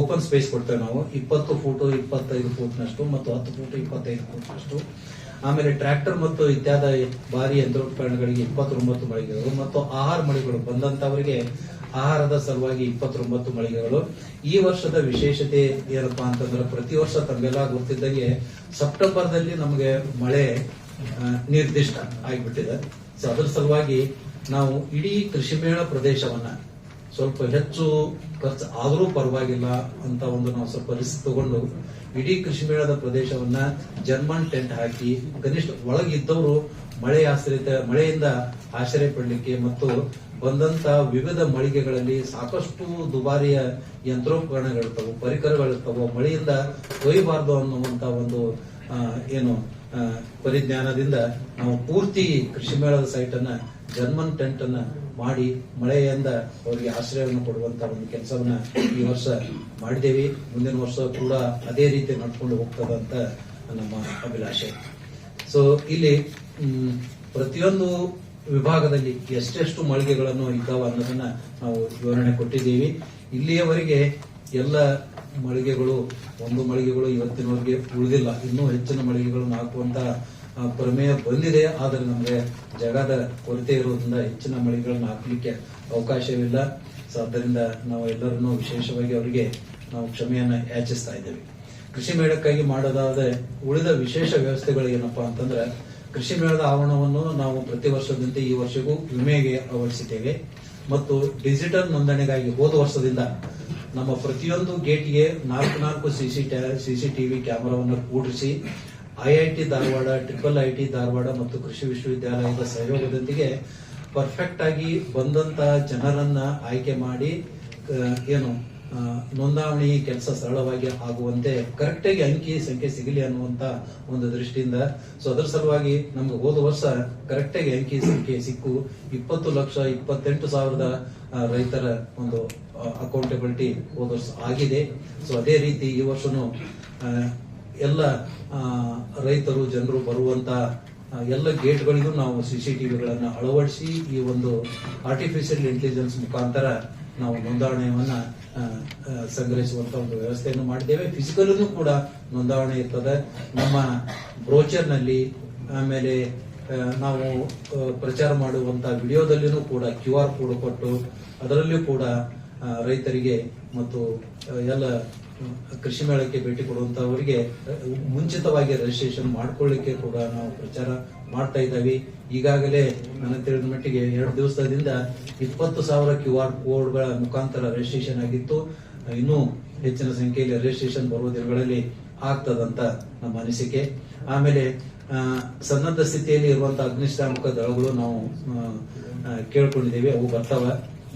ಓಪನ್ ಸ್ಪೇಸ್ ಕೊಡ್ತೇವೆ ನಾವು. ಇಪ್ಪತ್ತು ಫೂಟು, ಇಪ್ಪತ್ತೈದು ಫೂಟ್ನಷ್ಟು ಮತ್ತು ಹತ್ತು ಫೂಟ್, ಇಪ್ಪತ್ತೈದು ಫೂಟ್ನಷ್ಟು. ಆಮೇಲೆ ಟ್ರ್ಯಾಕ್ಟರ್ ಮತ್ತು ಇತ್ಯಾದಿ ಭಾರಿ ಯಂತ್ರೋಪಕರಣಗಳಿಗೆ ಇಪ್ಪತ್ತೊಂಬತ್ತು ಮಳಿಗೆಗಳು ಮತ್ತು ಆಹಾರ ಮಳಿಗೆಗಳು ಬಂದಂತವರಿಗೆ ಆಹಾರದ ಸಲುವಾಗಿ ಇಪ್ಪತ್ತೊಂಬತ್ತು ಮಳಿಗೆಗಳು. ಈ ವರ್ಷದ ವಿಶೇಷತೆ ಏನಪ್ಪಾ ಅಂತಂದ್ರೆ ಪ್ರತಿ ವರ್ಷ ತಮಗೆಲ್ಲ ಗೊತ್ತಿದ್ದಂಗೆ ಸೆಪ್ಟೆಂಬರ್ದಲ್ಲಿ ನಮಗೆ ಮಳೆ ನಿರ್ದಿಷ್ಟ ಆಗಿಬಿಟ್ಟಿದೆ. ಸೊ ಅದರ ಸಲುವಾಗಿ ನಾವು ಇಡೀ ಕೃಷಿ ಮೇಳ ಪ್ರದೇಶವನ್ನ ಸ್ವಲ್ಪ ಹೆಚ್ಚು ಖರ್ಚು ಆದರೂ ಪರವಾಗಿಲ್ಲ ಅಂತ ಒಂದು ನಾವು ಸ್ವಲ್ಪ ರಿಸ್ಕ್ ತಗೊಂಡು ಇಡೀ ಕೃಷಿ ಮೇಳದ ಪ್ರದೇಶವನ್ನ ಜರ್ಮನ್ ಟೆಂಟ್ ಹಾಕಿ ಕನಿಷ್ಠ ಒಳಗಿದ್ದವರು ಮಳೆ ಆಶ್ರಿತ, ಮಳೆಯಿಂದ ಆಶ್ರಯ ಪಡಲಿಕ್ಕೆ ಮತ್ತು ಬಂದಂತ ವಿವಿಧ ಮಳಿಗೆಗಳಲ್ಲಿ ಸಾಕಷ್ಟು ದುಬಾರಿಯ ಯಂತ್ರೋಪಕರಣಗಳಿರ್ತವೆ, ಪರಿಕರಗಳಿರ್ತವೆ, ಮಳೆಯಿಂದ ಕೊಯ್ಯಬಾರದು ಅನ್ನುವಂತ ಒಂದು ಏನು ಪರಿಜ್ಞಾನದಿಂದ ನಾವು ಪೂರ್ತಿ ಕೃಷಿ ಮೇಳದ ಸೈಟ್ ಅನ್ನ ಜರ್ಮನ್ ಟೆಂಟ್ ಅನ್ನ ಮಾಡಿ ಮಳೆಯಿಂದ ಅವರಿಗೆ ಆಶ್ರಯವನ್ನು ಕೊಡುವಂತ ಒಂದು ಕೆಲಸವನ್ನ ಈ ವರ್ಷ ಮಾಡಿದ್ದೇವೆ. ಮುಂದಿನ ವರ್ಷ ಕೂಡ ಅದೇ ರೀತಿ ನಡ್ಕೊಂಡು ಹೋಗ್ತದಂತ ನಮ್ಮ ಅಭಿಲಾಷೆ. ಸೊ ಇಲ್ಲಿ ಪ್ರತಿಯೊಂದು ವಿಭಾಗದಲ್ಲಿ ಎಷ್ಟೆಷ್ಟು ಮಳಿಗೆಗಳನ್ನು ಇದ್ದಾವ ಅನ್ನೋದನ್ನ ನಾವು ವಿವರಣೆ ಕೊಟ್ಟಿದ್ದೀವಿ. ಇಲ್ಲಿಯವರೆಗೆ ಎಲ್ಲ ಮಳಿಗೆಗಳು, ಒಂದು ಮಳಿಗೆಗಳು ಇವತ್ತಿನವರೆಗೆ ಉಳಿದಿಲ್ಲ. ಇನ್ನೂ ಹೆಚ್ಚಿನ ಮಳಿಗೆಗಳನ್ನು ಹಾಕುವಂತ ಪ್ರಮೇಯ ಬಂದಿದೆ, ಆದರೆ ನಮಗೆ ಜಗದ ಕೊರತೆ ಇರುವುದರಿಂದ ಹೆಚ್ಚಿನ ಮಳೆಗಳನ್ನು ಹಾಕಲಿಕ್ಕೆ ಅವಕಾಶವಿಲ್ಲ. ಸೊ ಆದ್ದರಿಂದ ನಾವು ಎಲ್ಲರನ್ನೂ ವಿಶೇಷವಾಗಿ ಅವರಿಗೆ ನಾವು ಕ್ಷಮೆಯನ್ನ ಯಾಚಿಸ್ತಾ ಇದ್ದೇವೆ. ಕೃಷಿ ಮೇಳಕ್ಕಾಗಿ ಮಾಡೋದಾದ್ರೆ ಉಳಿದ ವಿಶೇಷ ವ್ಯವಸ್ಥೆಗಳು ಏನಪ್ಪಾ ಅಂತಂದ್ರೆ, ಕೃಷಿ ಮೇಳದ ಆವರಣವನ್ನು ನಾವು ಪ್ರತಿ ವರ್ಷದಂತೆ ಈ ವರ್ಷಕ್ಕೂ ವಿಮೆಗೆ ಅಳವಡಿಸಿದ್ದೇವೆ ಮತ್ತು ಡಿಜಿಟಲ್ ನೋಂದಣಿಗಾಗಿ ಹೋದ ವರ್ಷದಿಂದ ನಮ್ಮ ಪ್ರತಿಯೊಂದು ಗೇಟ್ಗೆ ನಾಲ್ಕು ನಾಲ್ಕು ಸಿಸಿ ಸಿಸಿಟಿವಿ ಕ್ಯಾಮೆರಾವನ್ನು ಕೂಡಿಸಿ IIT Dharwad triple IT Dharwad ಮತ್ತು ಕೃಷಿ ವಿಶ್ವವಿದ್ಯಾಲಯದ ಸಹಯೋಗದೊಂದಿಗೆ ಪರ್ಫೆಕ್ಟ್ ಆಗಿ ಬಂದಂತ ಜನರನ್ನ ಆಯ್ಕೆ ಮಾಡಿ ಏನು ನೋಂದಾವಣಿ ಕೆಲಸ ಸರಳವಾಗಿ ಆಗುವಂತೆ ಕರೆಕ್ಟ್ ಆಗಿ ಅಂಕಿ ಸಂಖ್ಯೆ ಸಿಗಲಿ ಅನ್ನುವಂತ ಒಂದು ದೃಷ್ಟಿಯಿಂದ. ಸೊ ಅದರ ಸಲುವಾಗಿ ನಮ್ಗೆ ಹೋದ ವರ್ಷ ಕರೆಕ್ಟ್ ಆಗಿ ಅಂಕಿ ಸಂಖ್ಯೆ ಸಿಕ್ಕು. ಇಪ್ಪತ್ತು ಲಕ್ಷ ಇಪ್ಪತ್ತೆಂಟು ಸಾವಿರದ ರೈತರ ಒಂದು ಅಕೌಂಟೆಬಿಲಿಟಿ ಹೋದ ವರ್ಷ ಆಗಿದೆ. ಸೊ ಅದೇ ರೀತಿ ಈ ವರ್ಷನು ಎಲ್ಲ ರೈತರು, ಜನರು ಬರುವಂತ ಎಲ್ಲ ಗೇಟ್ಗಳಿಗೂ ನಾವು ಸಿಸಿಟಿವಿಗಳನ್ನ ಅಳವಡಿಸಿ ಈ ಒಂದು ಆರ್ಟಿಫಿಷಿಯಲ್ ಇಂಟೆಲಿಜೆನ್ಸ್ ಮುಖಾಂತರ ನಾವು ನೋಂದಾವಣೆಯನ್ನ ಸಂಗ್ರಹಿಸುವಂತ ಒಂದು ವ್ಯವಸ್ಥೆಯನ್ನು ಮಾಡಿದ್ದೇವೆ. ಫಿಸಿಕಲ್ ಕೂಡ ನೋಂದಾವಣೆ ಇರ್ತದೆ. ನಮ್ಮ ಬ್ರೋಚರ್ನಲ್ಲಿ ಆಮೇಲೆ ನಾವು ಪ್ರಚಾರ ಮಾಡುವಂತ ವಿಡಿಯೋದಲ್ಲಿನೂ ಕೂಡ ಕ್ಯೂ ಆರ್ ಕೋಡ್ ಕೊಟ್ಟು ಅದರಲ್ಲೂ ಕೂಡ ರೈತರಿಗೆ ಮತ್ತು ಎಲ್ಲ ಕೃಷಿ ಮೇಳಕ್ಕೆ ಭೇಟಿ ಕೊಡುವಂತವರಿಗೆ ಮುಂಚಿತವಾಗಿ ರಿಜಿಸ್ಟ್ರೇಷನ್ ಮಾಡ್ಕೊಳ್ಳಿಕ್ಕೆ ಕೂಡ ನಾವು ಪ್ರಚಾರ ಮಾಡ್ತಾ ಇದ್ದಾವೆ. ಈಗಾಗಲೇ ನನ್ನ ತಿಳಿದ ಮಟ್ಟಿಗೆ ಎರಡು ದಿವಸದಿಂದ ಇಪ್ಪತ್ತು ಸಾವಿರ ಕ್ಯೂ ಆರ್ ಕೋಡ್ಗಳ ಮುಖಾಂತರ ರಿಜಿಸ್ಟ್ರೇಷನ್ ಆಗಿತ್ತು. ಇನ್ನೂ ಹೆಚ್ಚಿನ ಸಂಖ್ಯೆಯಲ್ಲಿ ರಿಜಿಸ್ಟ್ರೇಷನ್ ಬರುವ ದಿನಗಳಲ್ಲಿ ಆಗ್ತದಂತ ನಮ್ಮ ಅನಿಸಿಕೆ. ಆಮೇಲೆ ಸನ್ನದ್ಧ ಸ್ಥಿತಿಯಲ್ಲಿ ಇರುವಂತಹ ಅಗ್ನಿಶಾಮಕ ದಳಗಳು ನಾವು ಕೇಳ್ಕೊಂಡಿದ್ದೇವೆ. ಅವು ಬರ್ತಾವ.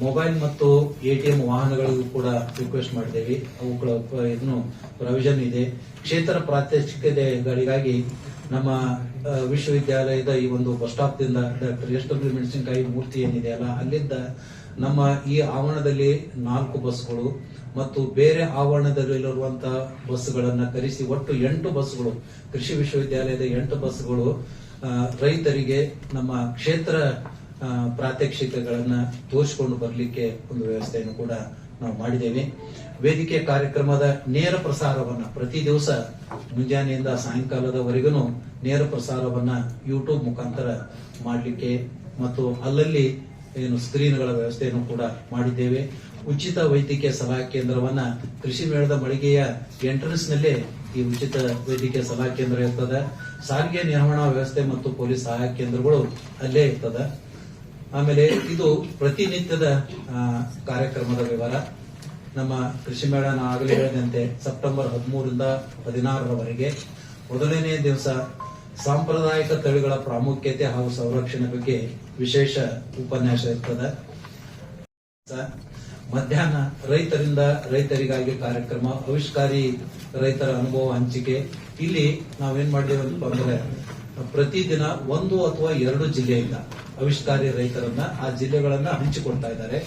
ಮೊಬೈಲ್ ಮತ್ತು ಎಟಿಎಂ ವಾಹನಗಳಿಗೂ ಕೂಡ ರಿಕ್ವೆಸ್ಟ್ ಮಾಡಿದ್ದೇವೆ. ಅವುಗಳ ಇದನ್ನು ಪ್ರಾವಿಷನ್ ಇದೆ. ಕ್ಷೇತ್ರ ಪ್ರಾತ್ಯಕ್ಷಿಕೆಗಳಿಗಾಗಿ ನಮ್ಮ ವಿಶ್ವವಿದ್ಯಾಲಯದ ಈ ಒಂದು bus ಸ್ಟಾಪ್ದಿಂದ doctor S W Menasinakai Murthy ಏನಿದೆ ಅಲ್ಲ, ಅಲ್ಲಿಂದ ನಮ್ಮ ಈ ಆವರಣದಲ್ಲಿ ನಾಲ್ಕು ಬಸ್ಗಳು ಮತ್ತು ಬೇರೆ ಆವರಣದಲ್ಲಿರುವಂತಹ ಬಸ್ಗಳನ್ನು ಕರೆಸಿ, ಒಟ್ಟು ಎಂಟು ಬಸ್ಗಳು ಕೃಷಿ ವಿಶ್ವವಿದ್ಯಾಲಯದ ಎಂಟು ಬಸ್ಗಳು ರೈತರಿಗೆ ನಮ್ಮ ಕ್ಷೇತ್ರ ಪ್ರಾತ್ಯಕ್ಷಿಕೆಗಳನ್ನ ತೋರಿಸಿಕೊಂಡು ಬರಲಿಕ್ಕೆ ಒಂದು ವ್ಯವಸ್ಥೆಯನ್ನು ಕೂಡ ನಾವು ಮಾಡಿದ್ದೇವೆ. ವೇದಿಕೆ ಕಾರ್ಯಕ್ರಮದ ನೇರ ಪ್ರಸಾರವನ್ನ ಪ್ರತಿ ದಿವಸ ಮುಂಜಾನೆಯಿಂದ ಸಾಯಂಕಾಲದವರೆಗೂ ನೇರ ಪ್ರಸಾರವನ್ನ ಯೂಟ್ಯೂಬ್ ಮುಖಾಂತರ ಮಾಡಲಿಕ್ಕೆ ಮತ್ತು ಅಲ್ಲಲ್ಲಿ ಏನು ಸ್ಕ್ರೀನ್ಗಳ ವ್ಯವಸ್ಥೆಯನ್ನು ಕೂಡ ಮಾಡಿದ್ದೇವೆ. ಉಚಿತ ವೈದ್ಯಕೀಯ ಸಲಹಾ ಕೇಂದ್ರವನ್ನ ಕೃಷಿ ಮೇಳದ ಮಳಿಗೆಯ ಎಂಟ್ರೆನ್ಸ್ ನಲ್ಲೇ ಈ ಉಚಿತ ವೈದ್ಯಕೀಯ ಸಲಹಾ ಕೇಂದ್ರ ಇರ್ತದೆ. ಸಾರಿಗೆ ನಿರ್ವಹಣಾ ವ್ಯವಸ್ಥೆ ಮತ್ತು ಪೊಲೀಸ್ ಸಹಾಯ ಕೇಂದ್ರಗಳು ಅಲ್ಲೇ ಇರ್ತದೆ. ಆಮೇಲೆ ಇದು ಪ್ರತಿನಿತ್ಯದ ಕಾರ್ಯಕ್ರಮದ ವಿವರ. ನಮ್ಮ ಕೃಷಿ ಮೇಳ ಆಗಲೇ ಹೇಳಿದಂತೆ ಸೆಪ್ಟೆಂಬರ್ ಹದಿಮೂರರಿಂದ ಹದಿನಾರರವರೆಗೆ. ಮೊದಲನೇ ದಿವಸ ಸಾಂಪ್ರದಾಯಿಕ ತಳಿಗಳ ಪ್ರಾಮುಖ್ಯತೆ ಹಾಗೂ ಸಂರಕ್ಷಣೆ ಬಗ್ಗೆ ವಿಶೇಷ ಉಪನ್ಯಾಸ ಇರ್ತದೆ. ಮಧ್ಯಾಹ್ನ ರೈತರಿಂದ ರೈತರಿಗಾಗಿ ಕಾರ್ಯಕ್ರಮ, ಆವಿಷ್ಕಾರಿ ರೈತರ ಅನುಭವ ಹಂಚಿಕೆ. ಇಲ್ಲಿ ನಾವೇನ್ ಮಾಡಿದ್ದೇವೆ ಅಂತ ಅಂದ್ರೆ ಪ್ರತಿದಿನ ಒಂದು ಅಥವಾ ಎರಡು ಜಿಲ್ಲೆಯಿಂದ ಆವಿಷ್ಕಾರಿ ರೈತರನ್ನ ಆ ಜಿಲ್ಲೆಗಳನ್ನ ಹಂಚಿಕೊಡ್ತಾ ಇದ್ದಾರೆ.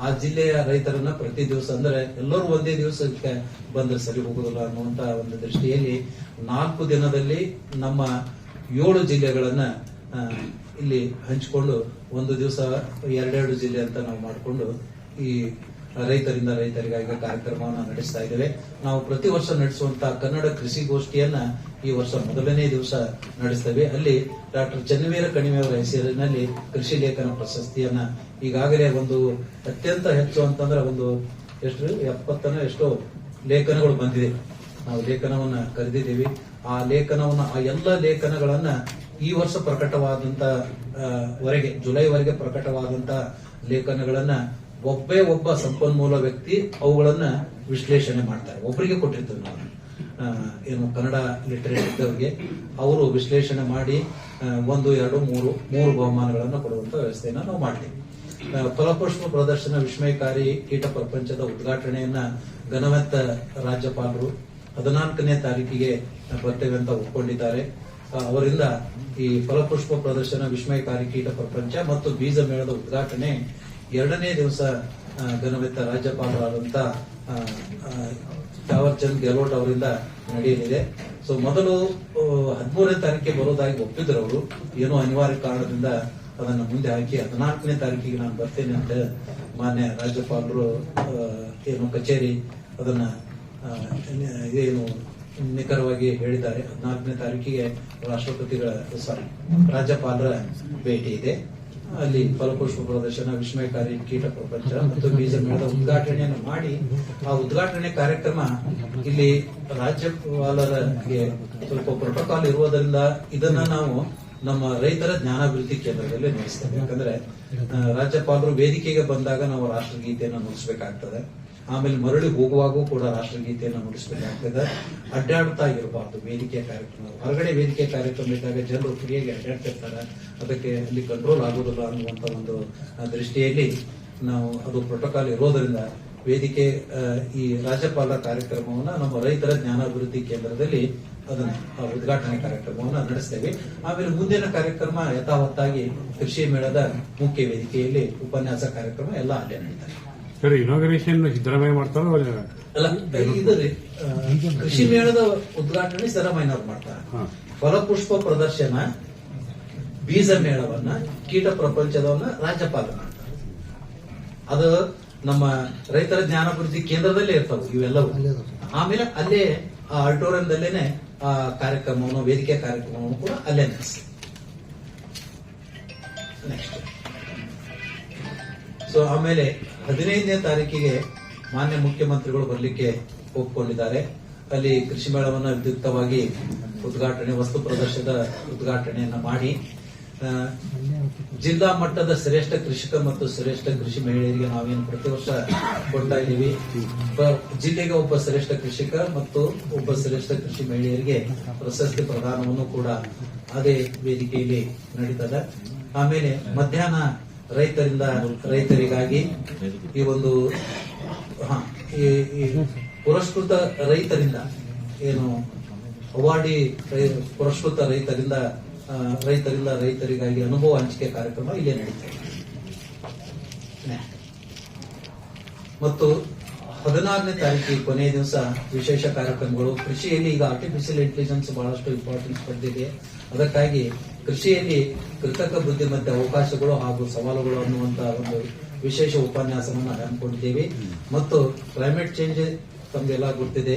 ಆ ಜಿಲ್ಲೆಯ ರೈತರನ್ನ ಪ್ರತಿ ದಿವಸ ಅಂದ್ರೆ ಎಲ್ಲರೂ ಒಂದೇ ದಿವಸಕ್ಕೆ ಬಂದ್ರೆ ಸರಿ ಹೋಗುದಿಲ್ಲ ಅನ್ನುವಂತ ಒಂದು ದೃಷ್ಟಿಯಲ್ಲಿ ನಾಲ್ಕು ದಿನದಲ್ಲಿ ನಮ್ಮ ಏಳು ಜಿಲ್ಲೆಗಳನ್ನ ಇಲ್ಲಿ ಹಂಚಿಕೊಂಡು ಒಂದು ದಿವಸ ಎರಡೆರಡು ಜಿಲ್ಲೆ ಅಂತ ನಾವು ಮಾಡಿಕೊಂಡು ಈ ರೈತರಿಂದ ರೈತರಿಗಾಗಿ ಕಾರ್ಯಕ್ರಮವನ್ನು ನಡೆಸ್ತಾ ಇದ್ದೇವೆ. ನಾವು ಪ್ರತಿ ವರ್ಷ ನಡೆಸುವಂತಹ ಕನ್ನಡ ಕೃಷಿ ಗೋಷ್ಠಿಯನ್ನ ಈ ವರ್ಷ ಮೊದಲನೇ ದಿವಸ ನಡೆಸ್ತೇವೆ. ಅಲ್ಲಿ ಡಾಕ್ಟರ್ ಚನ್ನವೀರ ಕಣಿವೆಯವರ ಹೆಸರಿನಲ್ಲಿ ಕೃಷಿ ಲೇಖನ ಪ್ರಶಸ್ತಿಯನ್ನ ಈಗಾಗಲೇ ಒಂದು ಅತ್ಯಂತ ಹೆಚ್ಚು ಅಂತಂದ್ರೆ ಒಂದು ಎಷ್ಟು ಎಪ್ಪತ್ತನ ಎಷ್ಟೋ ಲೇಖನಗಳು ಬಂದಿದೆ. ನಾವು ಲೇಖನವನ್ನ ಕರೆದಿದ್ದೀವಿ. ಆ ಲೇಖನವನ್ನ, ಆ ಎಲ್ಲ ಲೇಖನಗಳನ್ನ ಈ ವರ್ಷ ಪ್ರಕಟವಾದಂತ ವರೆಗೆ, ಜುಲೈವರೆಗೆ ಪ್ರಕಟವಾದಂತ ಲೇಖನಗಳನ್ನ ಒಬ್ಬೇ ಒಬ್ಬ ಸಂಪನ್ಮೂಲ ವ್ಯಕ್ತಿ ಅವುಗಳನ್ನ ವಿಶ್ಲೇಷಣೆ ಮಾಡ್ತಾರೆ. ಒಬ್ಬರಿಗೆ ಕೊಟ್ಟಿರ್ತೀವಿ ನಾವು. ಏನು ಕನ್ನಡ ಲಿಟರೇಟ್ ಇದ್ದವರಿಗೆ ಅವರು ವಿಶ್ಲೇಷಣೆ ಮಾಡಿ ಒಂದು, ಎರಡು, ಮೂರು ಮೂರು ಬಹುಮಾನಗಳನ್ನು ಕೊಡುವಂತ ವ್ಯವಸ್ಥೆಯನ್ನ ನಾವು ಮಾಡ್ತೀವಿ. ಫಲಪುಷ್ಪ ಪ್ರದರ್ಶನ ವಿಸ್ಮಯಕಾರಿ ಕೀಟ ಪ್ರಪಂಚದ ಉದ್ಘಾಟನೆಯನ್ನ ಘನವೆತ್ತ ರಾಜ್ಯಪಾಲರು ಹದಿನಾಲ್ಕನೇ ತಾರೀಕಿಗೆ ಬರ್ತೇವೆ ಅಂತ ಒಪ್ಕೊಂಡಿದ್ದಾರೆ. ಅವರಿಂದ ಈ ಫಲಪುಷ್ಪ ಪ್ರದರ್ಶನ ವಿಸ್ಮಯಕಾರಿ ಕೀಟ ಪ್ರಪಂಚ ಮತ್ತು ಬೀಜ ಮೇಳದ ಉದ್ಘಾಟನೆ ಎರಡನೇ ದಿವಸ ಘನವೆತ್ತ ರಾಜ್ಯಪಾಲರಾದಂತ ತಾವರ್ ಚಂದ್ ಗೆಹ್ಲೋಟ್ ಅವರಿಂದ ನಡೆಯಲಿದೆ. ಸೊ ಮೊದಲು ಹದಿಮೂರನೇ ತಾರೀಕಿಗೆ ಬರೋದಾಗಿ ಒಪ್ಪಿದ್ರು ಅವರು. ಏನೋ ಅನಿವಾರ್ಯ ಕಾರಣದಿಂದ ಅದನ್ನು ಮುಂದೆ ಹಾಕಿ ಹದಿನಾಲ್ಕನೇ ತಾರೀಕಿಗೆ ನಾನು ಬರ್ತೇನೆ ಅಂತ ಮಾನ್ಯ ರಾಜ್ಯಪಾಲರು ಏನು ಕಚೇರಿ ಅದನ್ನ ಏನು ನಿಖರವಾಗಿ ಹೇಳಿದ್ದಾರೆ. ಹದಿನಾಲ್ಕನೇ ತಾರೀಕಿಗೆ ರಾಷ್ಟ್ರಪತಿಗಳ, ಸಾರಿ, ರಾಜ್ಯಪಾಲರ ಭೇಟಿ ಇದೆ. ಅಲ್ಲಿ ಫಲಪುಷ್ಪ ಪ್ರದರ್ಶನ ವಿಸ್ಮಯಕಾರಿ ಕೀಟ ಪ್ರಪಂಚ ಮತ್ತು ಬೀಜ ಮೇಳದ ಉದ್ಘಾಟನೆಯನ್ನು ಮಾಡಿ, ಆ ಉದ್ಘಾಟನೆ ಕಾರ್ಯಕ್ರಮ ಇಲ್ಲಿ ರಾಜ್ಯಪಾಲರಿಗೆ ಸ್ವಲ್ಪ ಪ್ರೋಟೋಕಾಲ್ ಇರುವುದರಿಂದ ಇದನ್ನ ನಾವು ನಮ್ಮ ರೈತರ ಜ್ಞಾನಾಭಿವೃದ್ಧಿ ಕೇಂದ್ರದಲ್ಲಿ ನಡೆಸ್ತೇವೆ. ಯಾಕಂದ್ರೆ ರಾಜ್ಯಪಾಲರು ವೇದಿಕೆಗೆ ಬಂದಾಗ ನಾವು ರಾಷ್ಟ್ರಗೀತೆಯನ್ನು ನುಡಿಸಬೇಕಾಗ್ತದೆ. ಆಮೇಲೆ ಮರಳಿ ಹೋಗುವಾಗೂ ಕೂಡ ರಾಷ್ಟ್ರಗೀತೆಯನ್ನು ನುಡಿಸಬೇಕಾಗ್ತದೆ ಅಡ್ಡಾಡ್ತಾ ಇರಬಾರ್ದು ವೇದಿಕೆ ಕಾರ್ಯಕ್ರಮ. ಹೊರಗಡೆ ವೇದಿಕೆ ಕಾರ್ಯಕ್ರಮ ಇದ್ದಾಗ ಜನರು ಫ್ರೀಯಾಗಿ ಅಡ್ಡಾಡ್ತಿರ್ತಾರೆ. ಅದಕ್ಕೆ ಅಲ್ಲಿ ಕಂಟ್ರೋಲ್ ಆಗುದಿಲ್ಲ ಅನ್ನುವಂತ ಒಂದು ದೃಷ್ಟಿಯಲ್ಲಿ ನಾವು ಅದು ಪ್ರೋಟೋಕಾಲ್ ಇರೋದರಿಂದ ವೇದಿಕೆ ಈ ರಾಜ್ಯಪಾಲರ ಕಾರ್ಯಕ್ರಮವನ್ನ ನಮ್ಮ ರೈತರ ಜ್ಞಾನಾಭಿವೃದ್ಧಿ ಕೇಂದ್ರದಲ್ಲಿ ಅದನ್ನ ಉದ್ಘಾಟನೆ ಕಾರ್ಯಕ್ರಮವನ್ನ ನಡೆಸ್ತೇವೆ. ಆಮೇಲೆ ಮುಂದಿನ ಕಾರ್ಯಕ್ರಮ ಯಥಾವತ್ತಾಗಿ ಕೃಷಿ ಮೇಳದ ಮುಖ್ಯ ವೇದಿಕೆಯಲ್ಲಿ ಉಪನ್ಯಾಸ ಕಾರ್ಯಕ್ರಮ ಎಲ್ಲ ಅಲ್ಲೇ ನಡೀತಾರೆ ಸರ್ ಇನಾಗ್ರೇಷನ್ ಸಿದ್ದರಾಮಯ್ಯ ಮಾಡ್ತಾರ ಕೃಷಿ ಮೇಳದ ಉದ್ಘಾಟನೆ ಸಿದ್ದರಾಮಯ್ಯನವ್ರು ಮಾಡ್ತಾರೆ. ಹಾ. ಫಲಪುಷ್ಪ ಪ್ರದರ್ಶನ ಬೀಜ ಮೇಳವನ್ನ ಕೀಟ ಪ್ರಪಂಚದವನ್ನ ರಾಜ್ಯಪಾಲ ಮಾಡ್ತಾರೆ. ಅದು ನಮ್ಮ ರೈತರ ಜ್ಞಾನಾಭಿವೃದ್ಧಿ ಕೇಂದ್ರದಲ್ಲೇ ಇರ್ತಾವೆ ಇವೆಲ್ಲವೂ. ಆಮೇಲೆ ಅಲ್ಲೇ ಆ ಆಡಿಟೋರಿಯಂದಲ್ಲೇನೆ ಆ ಕಾರ್ಯಕ್ರಮವನ್ನು ವೇದಿಕೆ ಕಾರ್ಯಕ್ರಮವನ್ನು ಕೂಡ ಅಲ್ಲೇ ನಡೆಸಿ ನೆಕ್ಸ್ಟ್ ಸೊ ಆಮೇಲೆ ಹದಿನೈದನೇ ತಾರೀಕಿಗೆ ಮಾನ್ಯ ಮುಖ್ಯಮಂತ್ರಿಗಳು ಬರಲಿಕ್ಕೆ ಒಪ್ಪಿಕೊಂಡಿದ್ದಾರೆ ಅಲ್ಲಿ ಕೃಷಿ ಮೇಳವನ್ನು ವಿದ್ಯುಕ್ತವಾಗಿ ಉದ್ಘಾಟನೆ, ವಸ್ತು ಪ್ರದರ್ಶನದ ಉದ್ಘಾಟನೆಯನ್ನ ಮಾಡಿ ಜಿಲ್ಲಾ ಮಟ್ಟದ ಶ್ರೇಷ್ಠ ಕೃಷಿಕ ಮತ್ತು ಶ್ರೇಷ್ಠ ಕೃಷಿ ಮಹಿಳೆಯರಿಗೆ ನಾವೇನು ಪ್ರತಿ ವರ್ಷ ಕೊಡ್ತಾ ಇದ್ದೀವಿ. ಜಿಲ್ಲೆಗೆ ಒಬ್ಬ ಶ್ರೇಷ್ಠ ಕೃಷಿಕ ಮತ್ತು ಒಬ್ಬ ಶ್ರೇಷ್ಠ ಕೃಷಿ ಮಹಿಳೆಯರಿಗೆ ಪ್ರಶಸ್ತಿ ಪ್ರದಾನವನ್ನು ಕೂಡ ಅದೇ ವೇದಿಕೆಯಲ್ಲಿ ನಡೀತದೆ. ಆಮೇಲೆ ಮಧ್ಯಾಹ್ನ ರೈತರಿಂದ, ರೈತರಿಗಾಗಿ ಈ ಒಂದು ಈ- ಪುರಸ್ಕೃತ ರೈತರಿಂದ ಏನು ಅವಾರ್ಡಿ ಪುರಸ್ಕೃತ ರೈತರಿಂದ ರೈತರಿಂದ ರೈತರಿಗಾಗಿ ಅನುಭವ ಹಂಚಿಕೆ ಕಾರ್ಯಕ್ರಮ ಇಲ್ಲೇ ನಡೀತದೆ ಮತ್ತು ಹದಿನಾರನೇ ತಾರೀಕಿಗೆ ಕೊನೆಯ ದಿವಸ ವಿಶೇಷ ಕಾರ್ಯಕ್ರಮಗಳು. ಕೃಷಿಯಲ್ಲಿ ಈಗ ಆರ್ಟಿಫಿಷಿಯಲ್ ಇಂಟೆಲಿಜೆನ್ಸ್ ಬಹಳಷ್ಟು ಇಂಪಾರ್ಟೆನ್ಸ್ ಪಡೆದಿದೆ. ಅದಕ್ಕಾಗಿ ಕೃಷಿಯಲ್ಲಿ ಕೃತಕ ಬುದ್ಧಿಮತ್ತೆ ಅವಕಾಶಗಳು ಹಾಗೂ ಸವಾಲುಗಳು ಅನ್ನುವಂತಹ ಒಂದು ವಿಶೇಷ ಉಪನ್ಯಾಸವನ್ನು ಹಮ್ಮಿಕೊಂಡಿದ್ದೇವೆ ಮತ್ತು ಕ್ಲೈಮೇಟ್ ಚೇಂಜ್ ತಮಗೆಲ್ಲ ಗೊತ್ತಿದೆ.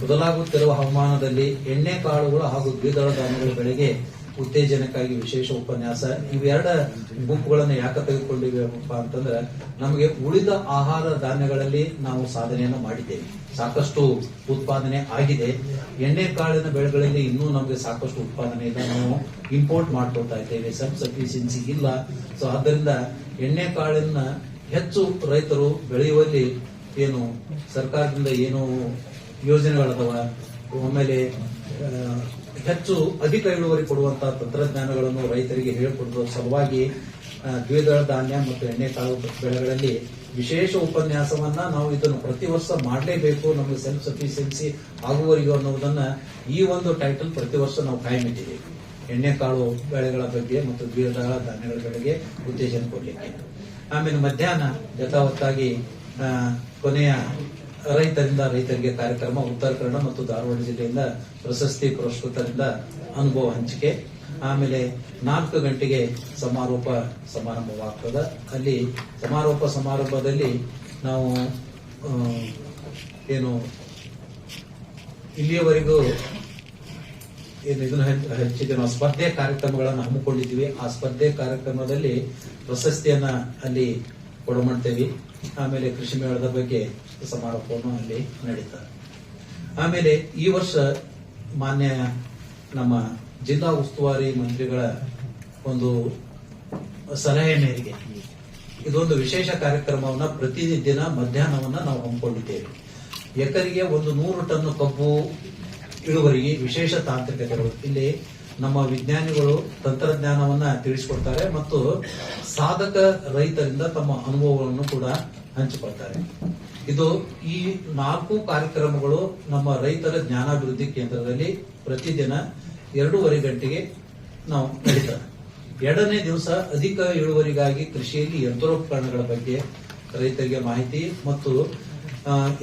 ಬದಲಾಗುತ್ತಿರುವ ಹವಾಮಾನದಲ್ಲಿ ಎಣ್ಣೆ ಕಾಳುಗಳು ಹಾಗೂ ದ್ವಿದಳ ಧಾನ್ಯಗಳ ಬೆಳೆಗೆ ಉತ್ತೇಜನಕ್ಕಾಗಿ ವಿಶೇಷ ಉಪನ್ಯಾಸ. ಇವೆರಡ ಗುಂಪುಗಳನ್ನು ಯಾಕೆ ತೆಗೆದುಕೊಂಡಿವೆಪ್ಪ ಅಂತಂದ್ರೆ, ನಮಗೆ ಉಳಿದ ಆಹಾರ ಧಾನ್ಯಗಳಲ್ಲಿ ನಾವು ಸಾಧನೆಯನ್ನು ಮಾಡಿದ್ದೇವೆ. ಸಾಕಷ್ಟು ಉತ್ಪಾದನೆ ಆಗಿದೆ. ಎಣ್ಣೆ ಕಾಳಿನ ಬೆಳೆಗಳಲ್ಲಿ ಇನ್ನೂ ನಮಗೆ ಸಾಕಷ್ಟು ಉತ್ಪಾದನೆ ಇಲ್ಲ. ನಾವು ಇಂಪೋರ್ಟ್ ಮಾಡ್ಕೊಳ್ತಾ ಇದ್ದೇವೆ. ಸಬ್ ಸಫಿಷಿಯನ್ಸಿ ಇಲ್ಲ. ಸೊ ಆದ್ದರಿಂದ ಎಣ್ಣೆ ಕಾಳಿನ ಹೆಚ್ಚು ರೈತರು ಬೆಳೆಯುವಲ್ಲಿ ಏನು ಸರ್ಕಾರದಿಂದ ಏನು ಯೋಜನೆಗಳದವ? ಆಮೇಲೆ ಹೆಚ್ಚು ಅಧಿಕ ಇಳುವರಿ ಕೊಡುವಂತಹ ತಂತ್ರಜ್ಞಾನಗಳನ್ನು ರೈತರಿಗೆ ಹೇಳಿಕೊಡುವ ಸಲುವಾಗಿ ದ್ವಿದಳ ಧಾನ್ಯ ಮತ್ತು ಎಣ್ಣೆಕಾಳು ಬೆಳೆಗಳಲ್ಲಿ ವಿಶೇಷ ಉಪನ್ಯಾಸವನ್ನ ನಾವು ಇದನ್ನು ಪ್ರತಿ ವರ್ಷ ಮಾಡಲೇಬೇಕು. ನಮಗೆ ಸೆಲ್ಫ್ ಸಫಿಷಿಯನ್ಸಿ ಆಗುವವರೆಗೂ ಅನ್ನೋದನ್ನ ಈ ಒಂದು ಟೈಟಲ್ ಪ್ರತಿ ವರ್ಷ ನಾವು ಕಾಯ್ಮಿಟ್ಟಿದ್ದೀವಿ ಎಣ್ಣೆಕಾಳು ಬೆಳೆಗಳ ಬಗ್ಗೆ ಮತ್ತು ದ್ವಿದಳ ಧಾನ್ಯಗಳ ಬಗ್ಗೆ ಉತ್ತೇಜನ ಕೊಡಲಿಕ್ಕೆ. ಆಮೇಲೆ ಮಧ್ಯಾಹ್ನ ಯಥಾವತ್ತಾಗಿ ಕೊನೆಯ ರೈತರಿಂದ, ರೈತರಿಗೆ ಕಾರ್ಯಕ್ರಮ ಉತ್ತರ ಕನ್ನಡ ಮತ್ತು ಧಾರವಾಡ ಜಿಲ್ಲೆಯಿಂದ ಪ್ರಶಸ್ತಿ ಪುರಸ್ಕೃತರಿಂದ ಅನುಭವ ಹಂಚಿಕೆ. ಆಮೇಲೆ ನಾಲ್ಕು ಗಂಟೆಗೆ ಸಮಾರೋಪ ಸಮಾರಂಭವಾಗ್ತದೆ. ಅಲ್ಲಿ ಸಮಾರೋಪ ಸಮಾರಂಭದಲ್ಲಿ ನಾವು ಏನು, ಇಲ್ಲಿಯವರೆಗೂ ಏನು ಇದನ್ನ ನಾವು ಸ್ಪರ್ಧೆ ಕಾರ್ಯಕ್ರಮಗಳನ್ನು ಹಮ್ಮಿಕೊಂಡಿದ್ದೀವಿ. ಆ ಸ್ಪರ್ಧೆ ಕಾರ್ಯಕ್ರಮದಲ್ಲಿ ಪ್ರಶಸ್ತಿಯನ್ನ ಅಲ್ಲಿ ಕೊಡಮಾಡ್ತೇವೆ ಆಮೇಲೆ ಕೃಷಿ ಮೇಳದ ಬಗ್ಗೆ ಸಮಾರೋಪವನ್ನು ಅಲ್ಲಿ ನಡೀತದೆ ಆಮೇಲೆ ಈ ವರ್ಷ ಮಾನ್ಯ ನಮ್ಮ ಜಿಲ್ಲಾ ಉಸ್ತುವಾರಿ ಮಂತ್ರಿಗಳ ಒಂದು ಸಲಹೆ ಮೇರೆಗೆ ಇದೊಂದು ವಿಶೇಷ ಕಾರ್ಯಕ್ರಮವನ್ನ ಪ್ರತಿದಿನ ಮಧ್ಯಾಹ್ನವನ್ನ ನಾವು ಹಮ್ಮಿಕೊಂಡಿದ್ದೇವೆ. ಎಕರೆಗೆ ಒಂದು ನೂರು ಟನ್ ಕಬ್ಬು ಇಳುವರಿಗೆ ವಿಶೇಷ ತಾಂತ್ರಿಕತೆಗಳು. ಇಲ್ಲಿ ನಮ್ಮ ವಿಜ್ಞಾನಿಗಳು ತಂತ್ರಜ್ಞಾನವನ್ನ ತಿಳಿಸಿಕೊಡ್ತಾರೆ ಮತ್ತು ಸಾಧಕ ರೈತರಿಂದ ತಮ್ಮ ಅನುಭವಗಳನ್ನು ಕೂಡ ಹಂಚಿಕೊಳ್ತಾರೆ. ಇದು ಈ ನಾಲ್ಕು ಕಾರ್ಯಕ್ರಮಗಳು ನಮ್ಮ ರೈತರ ಜ್ಞಾನಾಭಿವೃದ್ಧಿ ಕೇಂದ್ರದಲ್ಲಿ ಪ್ರತಿದಿನ ಎರಡೂವರೆ ಗಂಟೆಗೆ ನಾವು ನಡೀತಾರೆ ಎರಡನೇ ದಿವಸ ಅಧಿಕ ಇಳುವರಿಗಾಗಿ ಕೃಷಿಯಲ್ಲಿ ಯಂತ್ರೋಪಕರಣಗಳ ಬಗ್ಗೆ ರೈತರಿಗೆ ಮಾಹಿತಿ ಮತ್ತು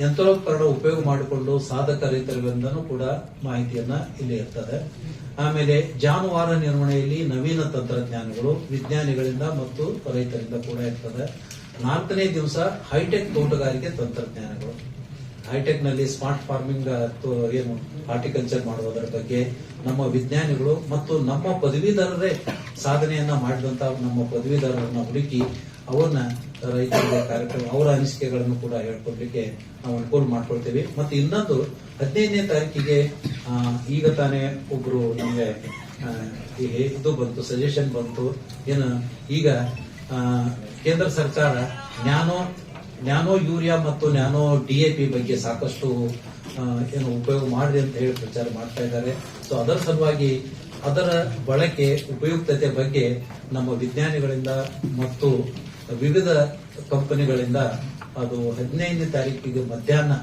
ಯಂತ್ರೋಪಕರಣ ಉಪಯೋಗ ಮಾಡಿಕೊಂಡು ಸಾಧಕ ರೈತರಿಂದನೂ ಕೂಡ ಮಾಹಿತಿಯನ್ನ ಇಲ್ಲಿ ಇರ್ತದೆ. ಆಮೇಲೆ ಜಾನುವಾರು ನಿರ್ವಹಣೆಯಲ್ಲಿ ನವೀನ ತಂತ್ರಜ್ಞಾನಗಳು, ವಿಜ್ಞಾನಿಗಳಿಂದ ಮತ್ತು ರೈತರಿಂದ ಕೂಡ ಇರ್ತದೆ. ನಾಲ್ಕನೇ ದಿವಸ ಹೈಟೆಕ್ ತೋಟಗಾರಿಕೆ ತಂತ್ರಜ್ಞಾನಗಳು. ಹೈಟೆಕ್ನಲ್ಲಿ ಸ್ಮಾರ್ಟ್ ಫಾರ್ಮಿಂಗ್ ಏನು ಹಾರ್ಟಿಕಲ್ಚರ್ ಮಾಡುವುದರ ಬಗ್ಗೆ ನಮ್ಮ ವಿಜ್ಞಾನಿಗಳು ಮತ್ತು ನಮ್ಮ ಪದವೀಧರರೇ ಸಾಧನೆಯನ್ನ ಮಾಡಿದಂತ ನಮ್ಮ ಪದವೀಧರರನ್ನ ಹುಡುಕಿ ಅವನ್ನ ರೈತರಿಗೆ ಕಾರ್ಯಕ್ರಮ, ಅವರ ಅನಿಸಿಕೆಗಳನ್ನು ಕೂಡ ಹೇಳ್ಕೊಡ್ಲಿಕ್ಕೆ ನಾವು ಅನುಕೂಲ ಮಾಡ್ಕೊಳ್ತೀವಿ. ಮತ್ತೆ ಇನ್ನೊಂದು ಹದಿನೈದನೇ ತಾರೀಕಿಗೆ ಈಗ ತಾನೇ ಒಬ್ರು ನಮಗೆ ಇದು ಬಂತು ಸಜೆಷನ್ ಬಂತು. ಏನು, ಈಗ ಕೇಂದ್ರ ಸರ್ಕಾರ ನ್ಯಾನೋ ನ್ಯಾನೋ ಯೂರಿಯಾ ಮತ್ತು ನ್ಯಾನೋ ಡಿಎಪಿ ಬಗ್ಗೆ ಸಾಕಷ್ಟು ಏನು ಉಪಯೋಗ ಮಾಡಿದೆ ಅಂತ ಹೇಳಿ ಪ್ರಚಾರ ಮಾಡ್ತಾ ಇದ್ದಾರೆ. ಸೊ ಅದರ ಸಲುವಾಗಿ ಅದರ ಬಳಕೆ, ಉಪಯುಕ್ತತೆ ಬಗ್ಗೆ ನಮ್ಮ ವಿಜ್ಞಾನಿಗಳಿಂದ ಮತ್ತು ವಿವಿಧ ಕಂಪನಿಗಳಿಂದ ಅದು ಹದಿನೈದನೇ ತಾರೀಕಿಗೆ ಮಧ್ಯಾಹ್ನ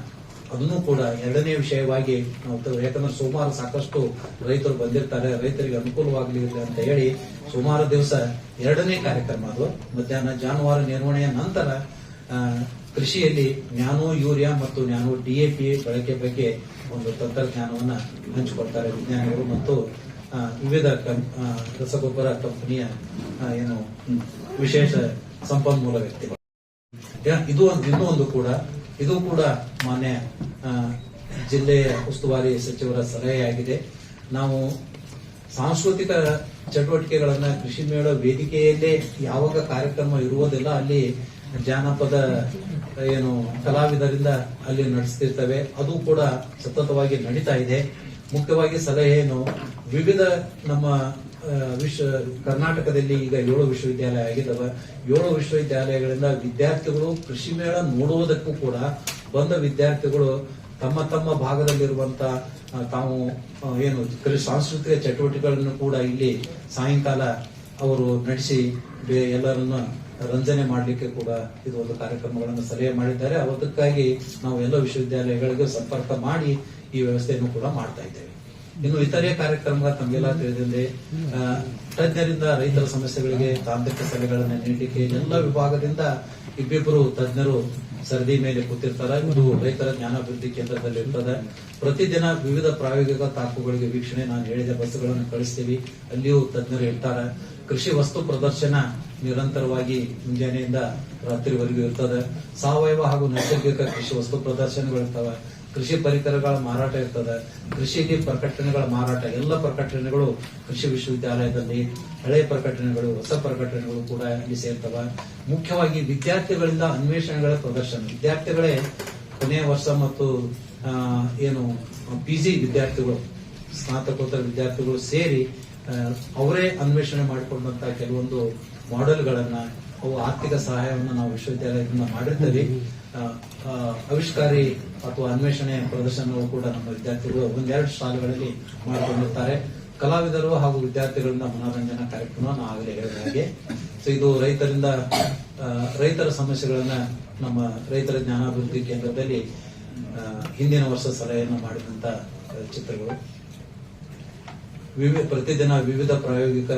ಅದನ್ನು ಕೂಡ ಎರಡನೇ ವಿಷಯವಾಗಿ ನಾವು ಯಾಕಂದ್ರೆ ಸೋಮವಾರ ಸಾಕಷ್ಟು ರೈತರು ಬಂದಿರ್ತಾರೆ, ರೈತರಿಗೆ ಅನುಕೂಲವಾಗಲಿ ಅಂತ ಹೇಳಿ ಸೋಮವಾರ ದಿವಸ ಎರಡನೇ ಕಾರ್ಯಕ್ರಮ ಅದು. ಮಧ್ಯಾಹ್ನ ಜಾನುವಾರು ನಿರ್ವಹಣೆಯ ನಂತರ ಕೃಷಿಯಲ್ಲಿ ನ್ಯಾನೋ ಯೂರಿಯಾ ಮತ್ತು ನ್ಯಾನೋ ಡಿಎಪಿ ಬಳಕೆ ಬಗ್ಗೆ ಒಂದು ತಂತ್ರಜ್ಞಾನವನ್ನ ಹಂಚಿಕೊಳ್ತಾರೆ ವಿಜ್ಞಾನಿಗಳು ಮತ್ತು ವಿವಿಧ ರಸಗೊಬ್ಬರ ಕಂಪನಿಯ ಏನು, ವಿಶೇಷ ಸಂಪನ್ಮೂಲ ವ್ಯಕ್ತಿಗಳು. ಇದು ಒಂದು ಇನ್ನೂ ಒಂದು ಕೂಡ ಇದು ಕೂಡ ಮಾನ್ಯ ಜಿಲ್ಲೆಯ ಉಸ್ತುವಾರಿ ಸಚಿವರ ಸಲಹೆಯಾಗಿದೆ. ನಾವು ಸಾಂಸ್ಕೃತಿಕ ಚಟುವಟಿಕೆಗಳನ್ನ ಕೃಷಿ ಮೇಳ ವೇದಿಕೆಯಲ್ಲೇ ಯಾವಾಗ ಕಾರ್ಯಕ್ರಮ ಇರುವುದಿಲ್ಲ, ಅಲ್ಲಿ ಜಾನಪದ, ಏನು, ಕಲಾವಿದರಿಂದ ಅಲ್ಲಿ ನಡೆಸ್ತಿರ್ತವೆ. ಅದು ಕೂಡ ಸತತವಾಗಿ ನಡೀತಾ ಇದೆ. ಮುಖ್ಯವಾಗಿ ಸಲಹೆ ಏನು ವಿವಿಧ ನಮ್ಮ ವಿಶ್ವ ಕರ್ನಾಟಕದಲ್ಲಿ ಈಗ ಏಳು ವಿಶ್ವವಿದ್ಯಾಲಯ ಆಗಿದ್ದಾವೆ. ಏಳು ವಿಶ್ವವಿದ್ಯಾಲಯಗಳಿಂದ ವಿದ್ಯಾರ್ಥಿಗಳು ಕೃಷಿ ಮೇಳ ನೋಡುವುದಕ್ಕೂ ಕೂಡ ಬಂದ ವಿದ್ಯಾರ್ಥಿಗಳು ತಮ್ಮ ತಮ್ಮ ಭಾಗದಲ್ಲಿರುವಂತ ತಾವು ಏನು ಸಾಂಸ್ಕೃತಿಕ ಚಟುವಟಿಕೆಗಳನ್ನು ಕೂಡ ಇಲ್ಲಿ ಸಾಯಂಕಾಲ ಅವರು ನಡೆಸಿ ಎಲ್ಲರನ್ನ ರಂಜನೆ ಮಾಡಲಿಕ್ಕೆ ಕೂಡ ಇದು ಒಂದು ಕಾರ್ಯಕ್ರಮಗಳನ್ನು ಸಲಹೆ ಮಾಡಿದ್ದಾರೆ. ಅದಕ್ಕಾಗಿ ನಾವು ಎಲ್ಲ ವಿಶ್ವವಿದ್ಯಾಲಯಗಳಿಗೆ ಸಂಪರ್ಕ ಮಾಡಿ ಈ ವ್ಯವಸ್ಥೆಯನ್ನು ಕೂಡ ಮಾಡ್ತಾ ಇದ್ದೇವೆ. ಇನ್ನು ಇತರೆ ಕಾರ್ಯಕ್ರಮಗಳ ತಮಗೆಲ್ಲ ತಿಳಿದಿದೆ ತಜ್ಞರಿಂದ ರೈತರ ಸಮಸ್ಯೆಗಳಿಗೆ ತಾಂತ್ರಿಕ ಸಲಹೆಗಳನ್ನು ನೀಡಲಿಕ್ಕೆ ಎಲ್ಲ ವಿಭಾಗದಿಂದ ಇಬ್ಬಿಬ್ಬರು ತಜ್ಞರು ಸರದಿ ಮೇಲೆ ಕೂತಿರ್ತಾರೆ. ಇದು ರೈತರ ಜ್ಞಾನಾಭಿವೃದ್ಧಿ ಕೇಂದ್ರದಲ್ಲಿ ಇರ್ತದೆ. ಪ್ರತಿದಿನ ವಿವಿಧ ಪ್ರಾಯೋಗಿಕ ತಾಕುಗಳಿಗೆ ವೀಕ್ಷಣೆ ನಾನು ಹೇಳಿದ ಬಸ್ಸುಗಳನ್ನು ಕಳಿಸ್ತೀವಿ. ಅಲ್ಲಿಯೂ ತಜ್ಞರು ಇರ್ತಾರೆ ಕೃಷಿ ವಸ್ತು ಪ್ರದರ್ಶನ ನಿರಂತರವಾಗಿ ಮುಂಜಾನೆಯಿಂದ ರಾತ್ರಿವರೆಗೂ ಇರ್ತದೆ. ಸಾವಯವ ಹಾಗೂ ನೈಸರ್ಗಿಕ ಕೃಷಿ ವಸ್ತು ಪ್ರದರ್ಶನಗಳು ಇರ್ತವೆ. ಕೃಷಿ ಪರಿಕರಗಳ ಮಾರಾಟ ಇರ್ತದೆ, ಕೃಷಿಗೆ ಪ್ರಕಟಣೆಗಳ ಮಾರಾಟ, ಎಲ್ಲ ಪ್ರಕಟಣೆಗಳು ಕೃಷಿ ವಿಶ್ವವಿದ್ಯಾಲಯದಲ್ಲಿ, ಹಳೆ ಪ್ರಕಟಣೆಗಳು, ಹೊಸ ಪ್ರಕಟಣೆಗಳು ಕೂಡ ಇಲ್ಲಿ ಸೇರ್ತವೆ. ಮುಖ್ಯವಾಗಿ ವಿದ್ಯಾರ್ಥಿಗಳಿಂದ ಅನ್ವೇಷಣೆಗಳ ಪ್ರದರ್ಶನ. ವಿದ್ಯಾರ್ಥಿಗಳೇ ಕೊನೆಯ ವರ್ಷ ಮತ್ತು ಏನು ಪಿಜಿ ವಿದ್ಯಾರ್ಥಿಗಳು, ಸ್ನಾತಕೋತ್ತರ ವಿದ್ಯಾರ್ಥಿಗಳು ಸೇರಿ ಅವರೇ ಅನ್ವೇಷಣೆ ಮಾಡಿಕೊಂಡಂತ ಕೆಲವೊಂದು ಮಾಡೆಲ್ಗಳನ್ನ, ಅವು ಆರ್ಥಿಕ ಸಹಾಯವನ್ನು ನಾವು ವಿಶ್ವವಿದ್ಯಾಲಯದಿಂದ ಮಾಡಿರ್ತೀವಿ. ಆವಿಷ್ಕಾರಿ ಅಥವಾ ಅನ್ವೇಷಣೆ ಪ್ರದರ್ಶನಗಳು ಕೂಡ ನಮ್ಮ ವಿದ್ಯಾರ್ಥಿಗಳು ಒಂದೆರಡು ಶಾಲೆಗಳಲ್ಲಿ ಮಾಡಿಕೊಂಡಿರ್ತಾರೆ. ಕಲಾವಿದರು ಹಾಗೂ ವಿದ್ಯಾರ್ಥಿಗಳಿಂದ ಮನೋರಂಜನಾ ಕಾರ್ಯಕ್ರಮ ನಾವು ಆಗಲೇ ಹೇಳಿದ ಸೊ ಇದು ರೈತರಿಂದ ರೈತರ ಸಮಸ್ಯೆಗಳನ್ನ ನಮ್ಮ ರೈತರ ಜ್ಞಾನಾಭಿವೃದ್ಧಿ ಕೇಂದ್ರದಲ್ಲಿ ಹಿಂದಿನ ವರ್ಷ ಸಲಹೆಯನ್ನು ಮಾಡಿದಂತ ಚಿತ್ರಗಳು. ವಿವಿಧ ಪ್ರತಿದಿನ ವಿವಿಧ ಪ್ರಾಯೋಗಿಕ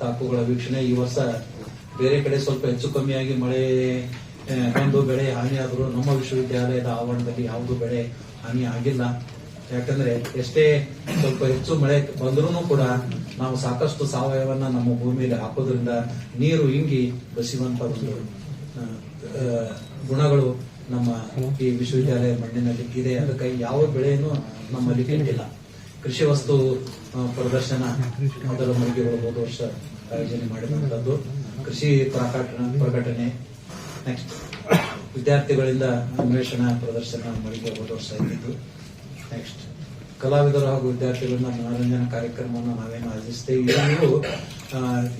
ತಾಕುಗಳ ವೀಕ್ಷಣೆ. ಈ ವರ್ಷ ಬೇರೆ ಕಡೆ ಸ್ವಲ್ಪ ಹೆಚ್ಚು ಕಮ್ಮಿಯಾಗಿ ಮಳೆ ಒಂದು ಬೆಳೆ ಹಾನಿಯಾದರೂ ನಮ್ಮ ವಿಶ್ವವಿದ್ಯಾಲಯದ ಆವರಣದಲ್ಲಿ ಯಾವುದು ಬೆಳೆ ಹಾನಿ ಆಗಿಲ್ಲ. ಯಾಕಂದ್ರೆ ಎಷ್ಟೇ ಸ್ವಲ್ಪ ಹೆಚ್ಚು ಮಳೆ ಬಂದ್ರೂ ಕೂಡ ನಾವು ಸಾಕಷ್ಟು ಸಾವಯವನ್ನ ನಮ್ಮ ಭೂಮಿಯಲ್ಲಿ ಹಾಕೋದ್ರಿಂದ ನೀರು ಇಂಗಿ ಬಸಿವಂತ ಒಂದು ಗುಣಗಳು ನಮ್ಮ ಈ ವಿಶ್ವವಿದ್ಯಾಲಯ ಮಣ್ಣಿನಲ್ಲಿ ಇದೆ. ಅದಕ್ಕಾಗಿ ಯಾವ ಬೆಳೆಯನ್ನು ನಮ್ಮಲ್ಲಿ ಕಂಡಿಲ್ಲ ಕೃಷಿ ವಸ್ತು ಪ್ರದರ್ಶನ ಮೊದಲ ಮಳಿಗೆಗಳು ಹೋದ ವರ್ಷ ಆಯೋಜನೆ ಮಾಡಿದಂತದ್ದು ಕೃಷಿ ಪ್ರಕಟಣೆ ನೆಕ್ಸ್ಟ್ ವಿದ್ಯಾರ್ಥಿಗಳಿಂದ ಅನ್ವೇಷಣಾ, ಪ್ರದರ್ಶನ ಮಳಿಗೆ ಹೋದ ಇದ್ದಿದ್ದು. ನೆಕ್ಸ್ಟ್ ಕಲಾವಿದರು ಹಾಗೂ ವಿದ್ಯಾರ್ಥಿಗಳನ್ನ ಮನೋರಂಜನಾ ಕಾರ್ಯಕ್ರಮವನ್ನು ನಾವೇನು ಆಯೋಜಿಸ್ತೇವೆ? ಇವು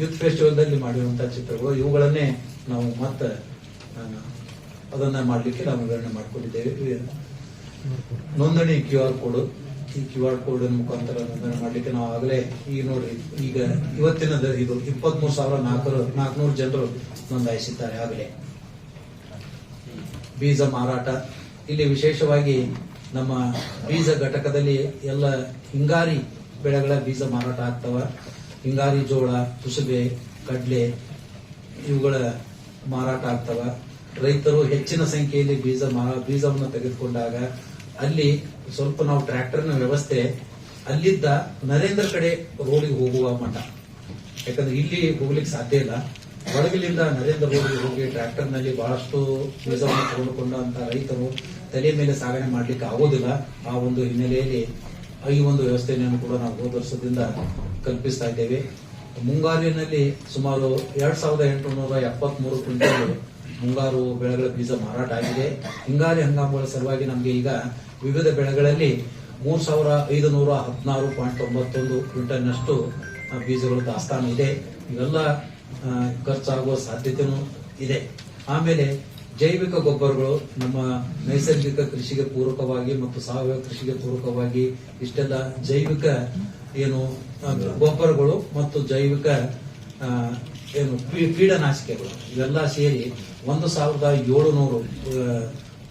ಯೂತ್ ಫೆಸ್ಟಿವಲ್ದಲ್ಲಿ ಮಾಡಿರುವಂತಹ ಚಿತ್ರಗಳು. ಇವುಗಳನ್ನೇ ನಾವು ಮತ್ತೆ ಅದನ್ನ ಮಾಡಲಿಕ್ಕೆ ನಾವು ವಿವರಣೆ ಮಾಡಿಕೊಂಡಿದ್ದೇವೆ. ನೋಂದಣಿ ಕ್ಯೂ ಆರ್ ಕೋಡ್. ಈ ಕ್ಯೂ ಆರ್ ಕೋಡ್ ಮುಖಾಂತರ ನೋಂದಣಿ ಮಾಡಲಿಕ್ಕೆ ನಾವು ಆಗಲೇ ಈಗ ನೋಡ್ರಿ ಈಗ ಇವತ್ತಿನ ಇದು ಇಪ್ಪತ್ಮೂರು ಸಾವಿರ ನಾಲ್ಕರು ನಾಲ್ಕುನೂರು ಜನರು ನೋಂದಾಯಿಸಿದ್ದಾರೆ ಆಗಲೇ. ಬೀಜ ಮಾರಾಟ. ಇಲ್ಲಿ ವಿಶೇಷವಾಗಿ ನಮ್ಮ ಬೀಜ ಘಟಕದಲ್ಲಿ ಎಲ್ಲ ಹಿಂಗಾರಿ ಬೆಳೆಗಳ ಬೀಜ ಮಾರಾಟ ಆಗ್ತವ. ಹಿಂಗಾರಿ ಜೋಳ, ಕುಸುಬೆ, ಕಡಲೆ ಇವುಗಳ ಮಾರಾಟ ಆಗ್ತವ. ರೈತರು ಹೆಚ್ಚಿನ ಸಂಖ್ಯೆಯಲ್ಲಿ ಬೀಜ ಬೀಜವನ್ನು ತೆಗೆದುಕೊಂಡಾಗ ಅಲ್ಲಿ ಸ್ವಲ್ಪ ನಾವು ಟ್ರ್ಯಾಕ್ಟರ್ನ ವ್ಯವಸ್ಥೆ ಅಲ್ಲಿದ್ದ ನರೇಂದ್ರ ಕಡೆ ರೋಡಿಗೆ ಹೋಗುವ ಮಠ. ಯಾಕಂದ್ರೆ ಇಲ್ಲಿ ಹೋಗ್ಲಿಕ್ಕೆ ಸಾಧ್ಯ ಇಲ್ಲ. ಒಳಗಿಲಿಂದ ನರೇಂದ್ರ ಮೋದಿ ಹೋಗಿ ಟ್ರ್ಯಾಕ್ಟರ್ನಲ್ಲಿ ಬಹಳಷ್ಟು ಬೀಜವನ್ನು ತೆಗೆದುಕೊಂಡಂತ ರೈತರು ತಲೆ ಮೇಲೆ ಸಾಗಣೆ ಮಾಡ್ಲಿಕ್ಕೆ ಆಗೋದಿಲ್ಲ. ಆ ಒಂದು ಹಿನ್ನೆಲೆಯಲ್ಲಿ ಈ ಒಂದು ವ್ಯವಸ್ಥೆಯನ್ನು ಕೂಡ ನಾವು ಹೋದ ವರ್ಷದಿಂದ ಕಲ್ಪಿಸ್ತಾ ಇದ್ದೇವೆ. ಮುಂಗಾರಿನಲ್ಲಿ ಸುಮಾರು ಎರಡ್ ಸಾವಿರದ ಎಂಟುನೂರ ಎಪ್ಪತ್ಮೂರು ಕ್ವಿಂಟಲ್ ಮುಂಗಾರು ಬೆಳೆಗಳ ಬೀಜ ಮಾರಾಟ ಆಗಿದೆ. ಹಿಂಗಾರಿ ಹಂಗಾಮುಗಳ ಸಲುವಾಗಿ ನಮಗೆ ಈಗ ವಿವಿಧ ಬೆಳೆಗಳಲ್ಲಿ ಮೂರ್ ಸಾವಿರ ಐದು ನೂರ ಹದಿನಾರು ಪಾಯಿಂಟ್ ತೊಂಬತ್ತೊಂದು ಕ್ವಿಂಟಲ್ನಷ್ಟು ಬೀಜಗಳು ದಾಸ್ತಾನು ಇದೆ. ಇವೆಲ್ಲ ಖರ್ಚಾಗುವ ಸಾಧ್ಯತೆನೂ ಇದೆ. ಆಮೇಲೆ ಜೈವಿಕ ಗೊಬ್ಬರಗಳು ನಮ್ಮ ನೈಸರ್ಗಿಕ ಕೃಷಿಗೆ ಪೂರಕವಾಗಿ ಮತ್ತು ಸಾವಯವ ಕೃಷಿಗೆ ಪೂರಕವಾಗಿ ಇಷ್ಟೆಲ್ಲ ಜೈವಿಕ ಏನು ಗೊಬ್ಬರಗಳು ಮತ್ತು ಜೈವಿಕ ಏನು ಕೀಟನಾಶಕಗಳು ಇವೆಲ್ಲ ಸೇರಿ ಒಂದು ಸಾವಿರದ ಏಳುನೂರು ನೂರು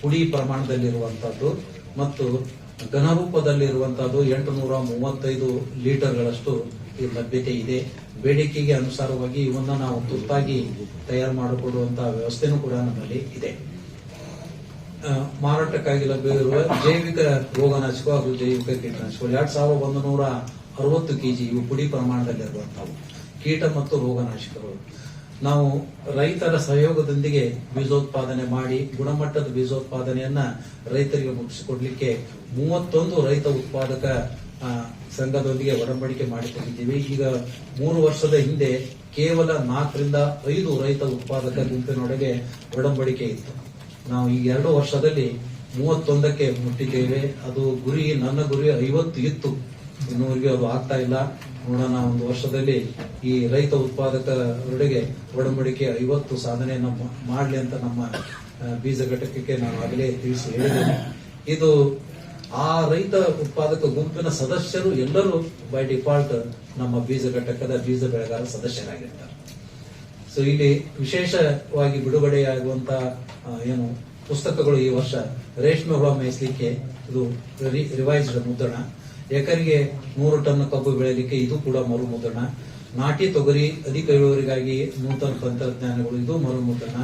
ಪುಡಿ ಪ್ರಮಾಣದಲ್ಲಿರುವಂತಹದ್ದು ಮತ್ತು ಘನರೂಪದಲ್ಲಿರುವಂತಹದ್ದು ಎಂಟು ನೂರ ಮೂವತ್ತೈದು ಲೀಟರ್ಗಳಷ್ಟು ಲಭ್ಯತೆ ಇದೆ. ಬೇಡಿಕೆಗೆ ಅನುಸಾರವಾಗಿ ಇವನ್ನ ನಾವು ತುರ್ತಾಗಿ ತಯಾರು ಮಾಡಿಕೊಡುವಂತಹ ವ್ಯವಸ್ಥೆನೂ ಕೂಡ ನಮ್ಮಲ್ಲಿ ಇದೆ. ಮಾರಾಟಕ್ಕಾಗಿ ಲಭ್ಯವಿರುವ ಜೈವಿಕ ರೋಗನಾಶಕ ಹಾಗೂ ಜೈವಿಕ ಕೀಟನಾಶಕಗಳು. ಎರಡ್ ಸಾವಿರದ ಒಂದು ನೂರ ಅರವತ್ತು ಕೆಜಿ ಇವು ಪುಡಿ ಪ್ರಮಾಣದಲ್ಲಿರುವಂತವು ಕೀಟ ಮತ್ತು ರೋಗನಾಶಕಗಳು ನಾವು ರೈತರ ಸಹಯೋಗದೊಂದಿಗೆ ಬೀಜೋತ್ಪಾದನೆ ಮಾಡಿ ಗುಣಮಟ್ಟದ ಬೀಜೋತ್ಪಾದನೆಯನ್ನ ರೈತರಿಗೆ ಮುಗಿಸಿಕೊಡ್ಲಿಕ್ಕೆ ಮೂವತ್ತೊಂದು ರೈತ ಉತ್ಪಾದಕ ಸಂಘದೊಂದಿಗೆ ಒಡಂಬಡಿಕೆ ಮಾಡಿಕೊಂಡಿದ್ದೀವಿ. ಈಗ ಮೂರು ವರ್ಷದ ಹಿಂದೆ ಕೇವಲ ನಾಲ್ಕರಿಂದ ಐದು ರೈತ ಉತ್ಪಾದಕ ಗುಂಪಿನೊಳಗೆ ಒಡಂಬಡಿಕೆ ಇತ್ತು. ನಾವು ಈ ಎರಡು ವರ್ಷದಲ್ಲಿ ಮೂವತ್ತೊಂದಕ್ಕೆ ಮುಟ್ಟಿದ್ದೇವೆ. ಅದು ಗುರಿ, ನನ್ನ ಗುರಿ ಐವತ್ತು ಇತ್ತು. ಇನ್ನೂವರೆಗೆ ಅದು ಆಗ್ತಾ ಇಲ್ಲ. ನೋಡೋಣ, ಒಂದು ವರ್ಷದಲ್ಲಿ ಈ ರೈತ ಉತ್ಪಾದಕರೊಡೆಗೆ ಒಡಂಬಡಿಕೆ ಐವತ್ತು ಸಾಧನೆಯನ್ನು ಮಾಡ್ಲಿ ಅಂತ ನಮ್ಮ ಬೀಜ ಘಟಕಕ್ಕೆ ನಾನು ಆಗಲೇ ತಿಳಿಸಿ ಹೇಳಿದ್ದೇನೆ ಇದು ಆ ರೈತ ಉತ್ಪಾದಕ ಗುಂಪಿನ ಸದಸ್ಯರು ಎಲ್ಲರೂ ಬೈ ಡಿಫಾಲ್ಟ್ ನಮ್ಮ ಬೀಜ ಘಟಕದ ಬೀಜ ಬೆಳೆಗಾರ ಸದಸ್ಯರಾಗಿರ್ತಾರೆ. ಸೊ ಇಲ್ಲಿ ವಿಶೇಷವಾಗಿ ಬಿಡುಗಡೆಯಾಗುವಂತ ಏನು ಪುಸ್ತಕಗಳು ಈ ವರ್ಷ ರೇಷ್ಮೆ ಹುಳ ಮೇಯಿಸಲಿಕ್ಕೆ ಇದು ರಿವೈಸ್ಡ್ ಮುದ್ರಣ. ಎಕರೆಗೆ ನೂರು ಟನ್ ಕಬ್ಬು ಬೆಳೆಯಲಿಕ್ಕೆ ಇದು ಕೂಡ ಮರು ಮುದ್ರಣ. ನಾಟಿ ತೊಗರಿ ಅಧಿಕ ಇಳುವರಿಗಾಗಿ ನೂತನ ತಂತ್ರಜ್ಞಾನಗಳು ಇದು ಮರು ಮುದ್ರಣ.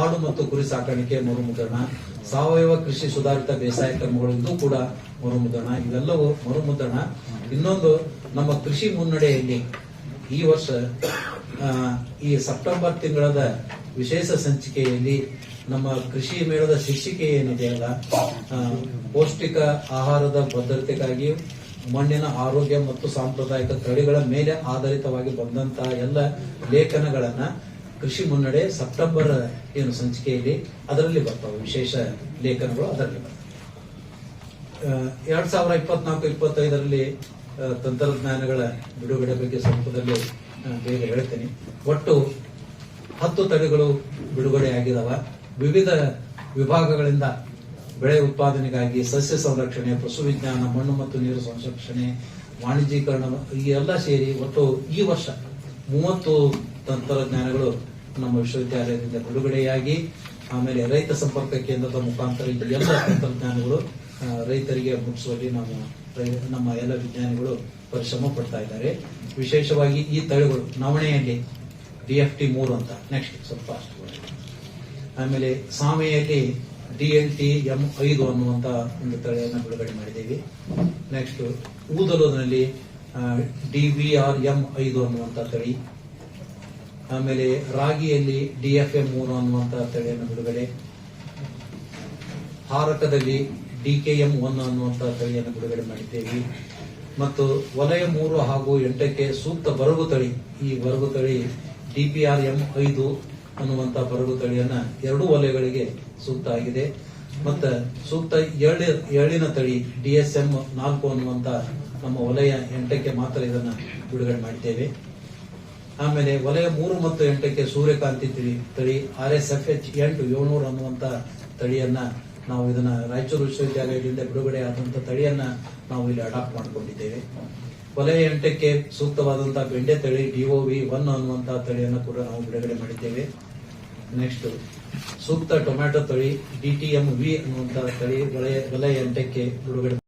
ಆಡು ಮತ್ತು ಕುರಿ ಸಾಕಾಣಿಕೆ, ಮರುಮುದ್ರಣ, ಸಾವಯವ ಕೃಷಿ ಸುಧಾರಿತ ಬೇಸಾಯ ಕ್ರಮಗಳು ಇದು ಕೂಡ ಮರು ಮುದ್ರಣ ಇವೆಲ್ಲವೂ ಮರುಮುದ್ರಣ. ಇನ್ನೊಂದು, ನಮ್ಮ ಕೃಷಿ ಮುನ್ನಡೆಯಲ್ಲಿ ಈ ವರ್ಷ ಈ ಸೆಪ್ಟೆಂಬರ್ ತಿಂಗಳದ ವಿಶೇಷ ಸಂಚಿಕೆಯಲ್ಲಿ ನಮ್ಮ ಕೃಷಿ ಮೇಳದ ಶೀರ್ಷಿಕೆ ಏನಿದೆಯಲ್ಲ ಪೌಷ್ಟಿಕ ಆಹಾರದ ಭದ್ರತೆಗಾಗಿ ಮಣ್ಣಿನ ಆರೋಗ್ಯ ಮತ್ತು ಸಾಂಪ್ರದಾಯಿಕ ತಳಿಗಳ ಮೇಲೆ ಆಧಾರಿತವಾಗಿ ಬಂದಂತಹ ಎಲ್ಲ ಲೇಖನಗಳನ್ನ ಕೃಷಿ ಮುನ್ನಡೆ ಸೆಪ್ಟೆಂಬರ್ ಏನು ಸಂಚಿಕೆಯಲ್ಲಿ ಅದರಲ್ಲಿ ಬರ್ತವೆ, ವಿಶೇಷ ಲೇಖನಗಳು ಅದರಲ್ಲಿ ಬರ್ತವೆ. ಎರಡ್ ಸಾವಿರ ಇಪ್ಪತ್ನಾಲ್ಕು, ಇಪ್ಪತ್ತೈದರಲ್ಲಿ ತಂತ್ರಜ್ಞಾನಗಳ ಬಿಡುಗಡೆ ಬಗ್ಗೆ ಸ್ವಲ್ಪದಲ್ಲಿ ಬೇಗ ಹೇಳ್ತೇನೆ. ಒಟ್ಟು ಹತ್ತು ತಳಿಗಳು ಬಿಡುಗಡೆ ಆಗಿದಾವ. ವಿವಿಧ ವಿಭಾಗಗಳಿಂದ ಬೆಳೆ ಉತ್ಪಾದನೆಗಾಗಿ ಸಸ್ಯ ಸಂರಕ್ಷಣೆ, ಪಶು ವಿಜ್ಞಾನ, ಮಣ್ಣು ಮತ್ತು ನೀರು ಸಂರಕ್ಷಣೆ, ವಾಣಿಜ್ಯೀಕರಣ, ಈ ಎಲ್ಲ ಸೇರಿ ಒಟ್ಟು ಈ ವರ್ಷ ಮೂವತ್ತು ತಂತ್ರಜ್ಞಾನಗಳು ನಮ್ಮ ವಿಶ್ವವಿದ್ಯಾಲಯದಿಂದ ಬಿಡುಗಡೆಯಾಗಿ, ಆಮೇಲೆ ರೈತ ಸಂಪರ್ಕ ಕೇಂದ್ರದ ಮುಖಾಂತರ ಎಲ್ಲ ತಂತ್ರಜ್ಞಾನಗಳು ರೈತರಿಗೆ ಮುಟ್ಟಿಸುವಲ್ಲಿ ನಾವು ನಮ್ಮ ಎಲ್ಲ ವಿಜ್ಞಾನಿಗಳು ಪರಿಶ್ರಮ ಪಡ್ತಾ ಇದ್ದಾರೆ. ವಿಶೇಷವಾಗಿ ಈ ತಳಿಗಳು, ನವಣೆಯಲ್ಲಿ ಡಿ ಎಫ್ ಟಿ ಮೂರು ಅಂತ ನೆಕ್ಸ್ಟ್ ಸ್ವಲ್ಪ ಆಮೇಲೆ ಸಾಮೆಯಲ್ಲಿ ಡಿ ಎಲ್ ಟಿ ಎಂ ಐದು ಅನ್ನುವಂತ ಒಂದು ತಳಿಯನ್ನು ಬಿಡುಗಡೆ ಮಾಡಿದ್ದೀವಿ. ನೆಕ್ಸ್ಟ್ ಊದಲುನಲ್ಲಿ ಡಿ ವಿ ಆರ್ ಎಂ ಐದು ಅನ್ನುವಂತ ತಳಿ ಆಮೇಲೆ ರಾಗಿಯಲ್ಲಿ ಡಿ ಎಫ್ ಎಂ ಮೂರು ಅನ್ನುವಂತ ತಳಿಯನ್ನು ಬಿಡುಗಡೆ. ಹಾರಕದಲ್ಲಿ ಡಿಕೆಎಂ ಒನ್ ಅನ್ನುವಂತ ತಳಿಯನ್ನು ಬಿಡುಗಡೆ ಮಾಡಿದ್ದೇವೆ. ಮತ್ತು ವಲಯ ಮೂರು ಹಾಗೂ ಎಂಟಕ್ಕೆ ಸೂಕ್ತ ಬರಗು ತಳಿ, ಈ ಬರಗು ತಳಿ ಡಿಪಿಆರ್ ಎಂ ಐದು ಅನ್ನುವಂತ ಬರಗು ತಳಿಯನ್ನ ಎರಡೂ ವಲಯಗಳಿಗೆ ಸೂಕ್ತ ಆಗಿದೆ. ಮತ್ತು ಸೂಕ್ತ ಎಳ್ಳಿ ತಳಿ ಡಿಎಸ್ಎಂ ನಾಲ್ಕು ಅನ್ನುವಂತ ನಮ್ಮ ವಲಯ ಎಂಟಕ್ಕೆ ಮಾತ್ರ ಇದನ್ನ ಬಿಡುಗಡೆ ಮಾಡಿದ್ದೇವೆ. ಆಮೇಲೆ ವಲಯ ಮೂರು ಮತ್ತು ಎಂಟಕ್ಕೆ ಸೂರ್ಯಕಾಂತಿ ತಳಿ ತಳಿ ಆರ್ ಎಸ್ ಎಫ್ ಎಚ್ ಎಂಟು ಏಳ್ನೂರು ಅನ್ನುವಂತ ತಳಿಯನ್ನ ನಾವು ಇದನ್ನ ರಾಯಚೂರು ವಿಶ್ವವಿದ್ಯಾಲಯದಿಂದ ಬಿಡುಗಡೆ ಆದಂತ ತಳಿಯನ್ನ ನಾವು ಇಲ್ಲಿ ಅಡಾಪ್ಟ್ ಮಾಡಿಕೊಂಡಿದ್ದೇವೆ. ವಲಯ ಎಂಟಕ್ಕೆ ಸೂಕ್ತವಾದಂತಹ ಬೆಂಡೆ ತಳಿ ಡಿಒವಿ ಒನ್ ಅನ್ನುವಂತ ತಳಿಯನ್ನು ಕೂಡ ನಾವು ಬಿಡುಗಡೆ ಮಾಡಿದ್ದೇವೆ. ನೆಕ್ಸ್ಟ್ ಸೂಕ್ತ ಟೊಮ್ಯಾಟೊ ತಳಿ ಡಿಟಿಎಂ ವಿ ಅನ್ನುವಂತಹ ತಳಿ ವಲಯ ವಲಯ ಎಂಟಕ್ಕೆ ಬಿಡುಗಡೆ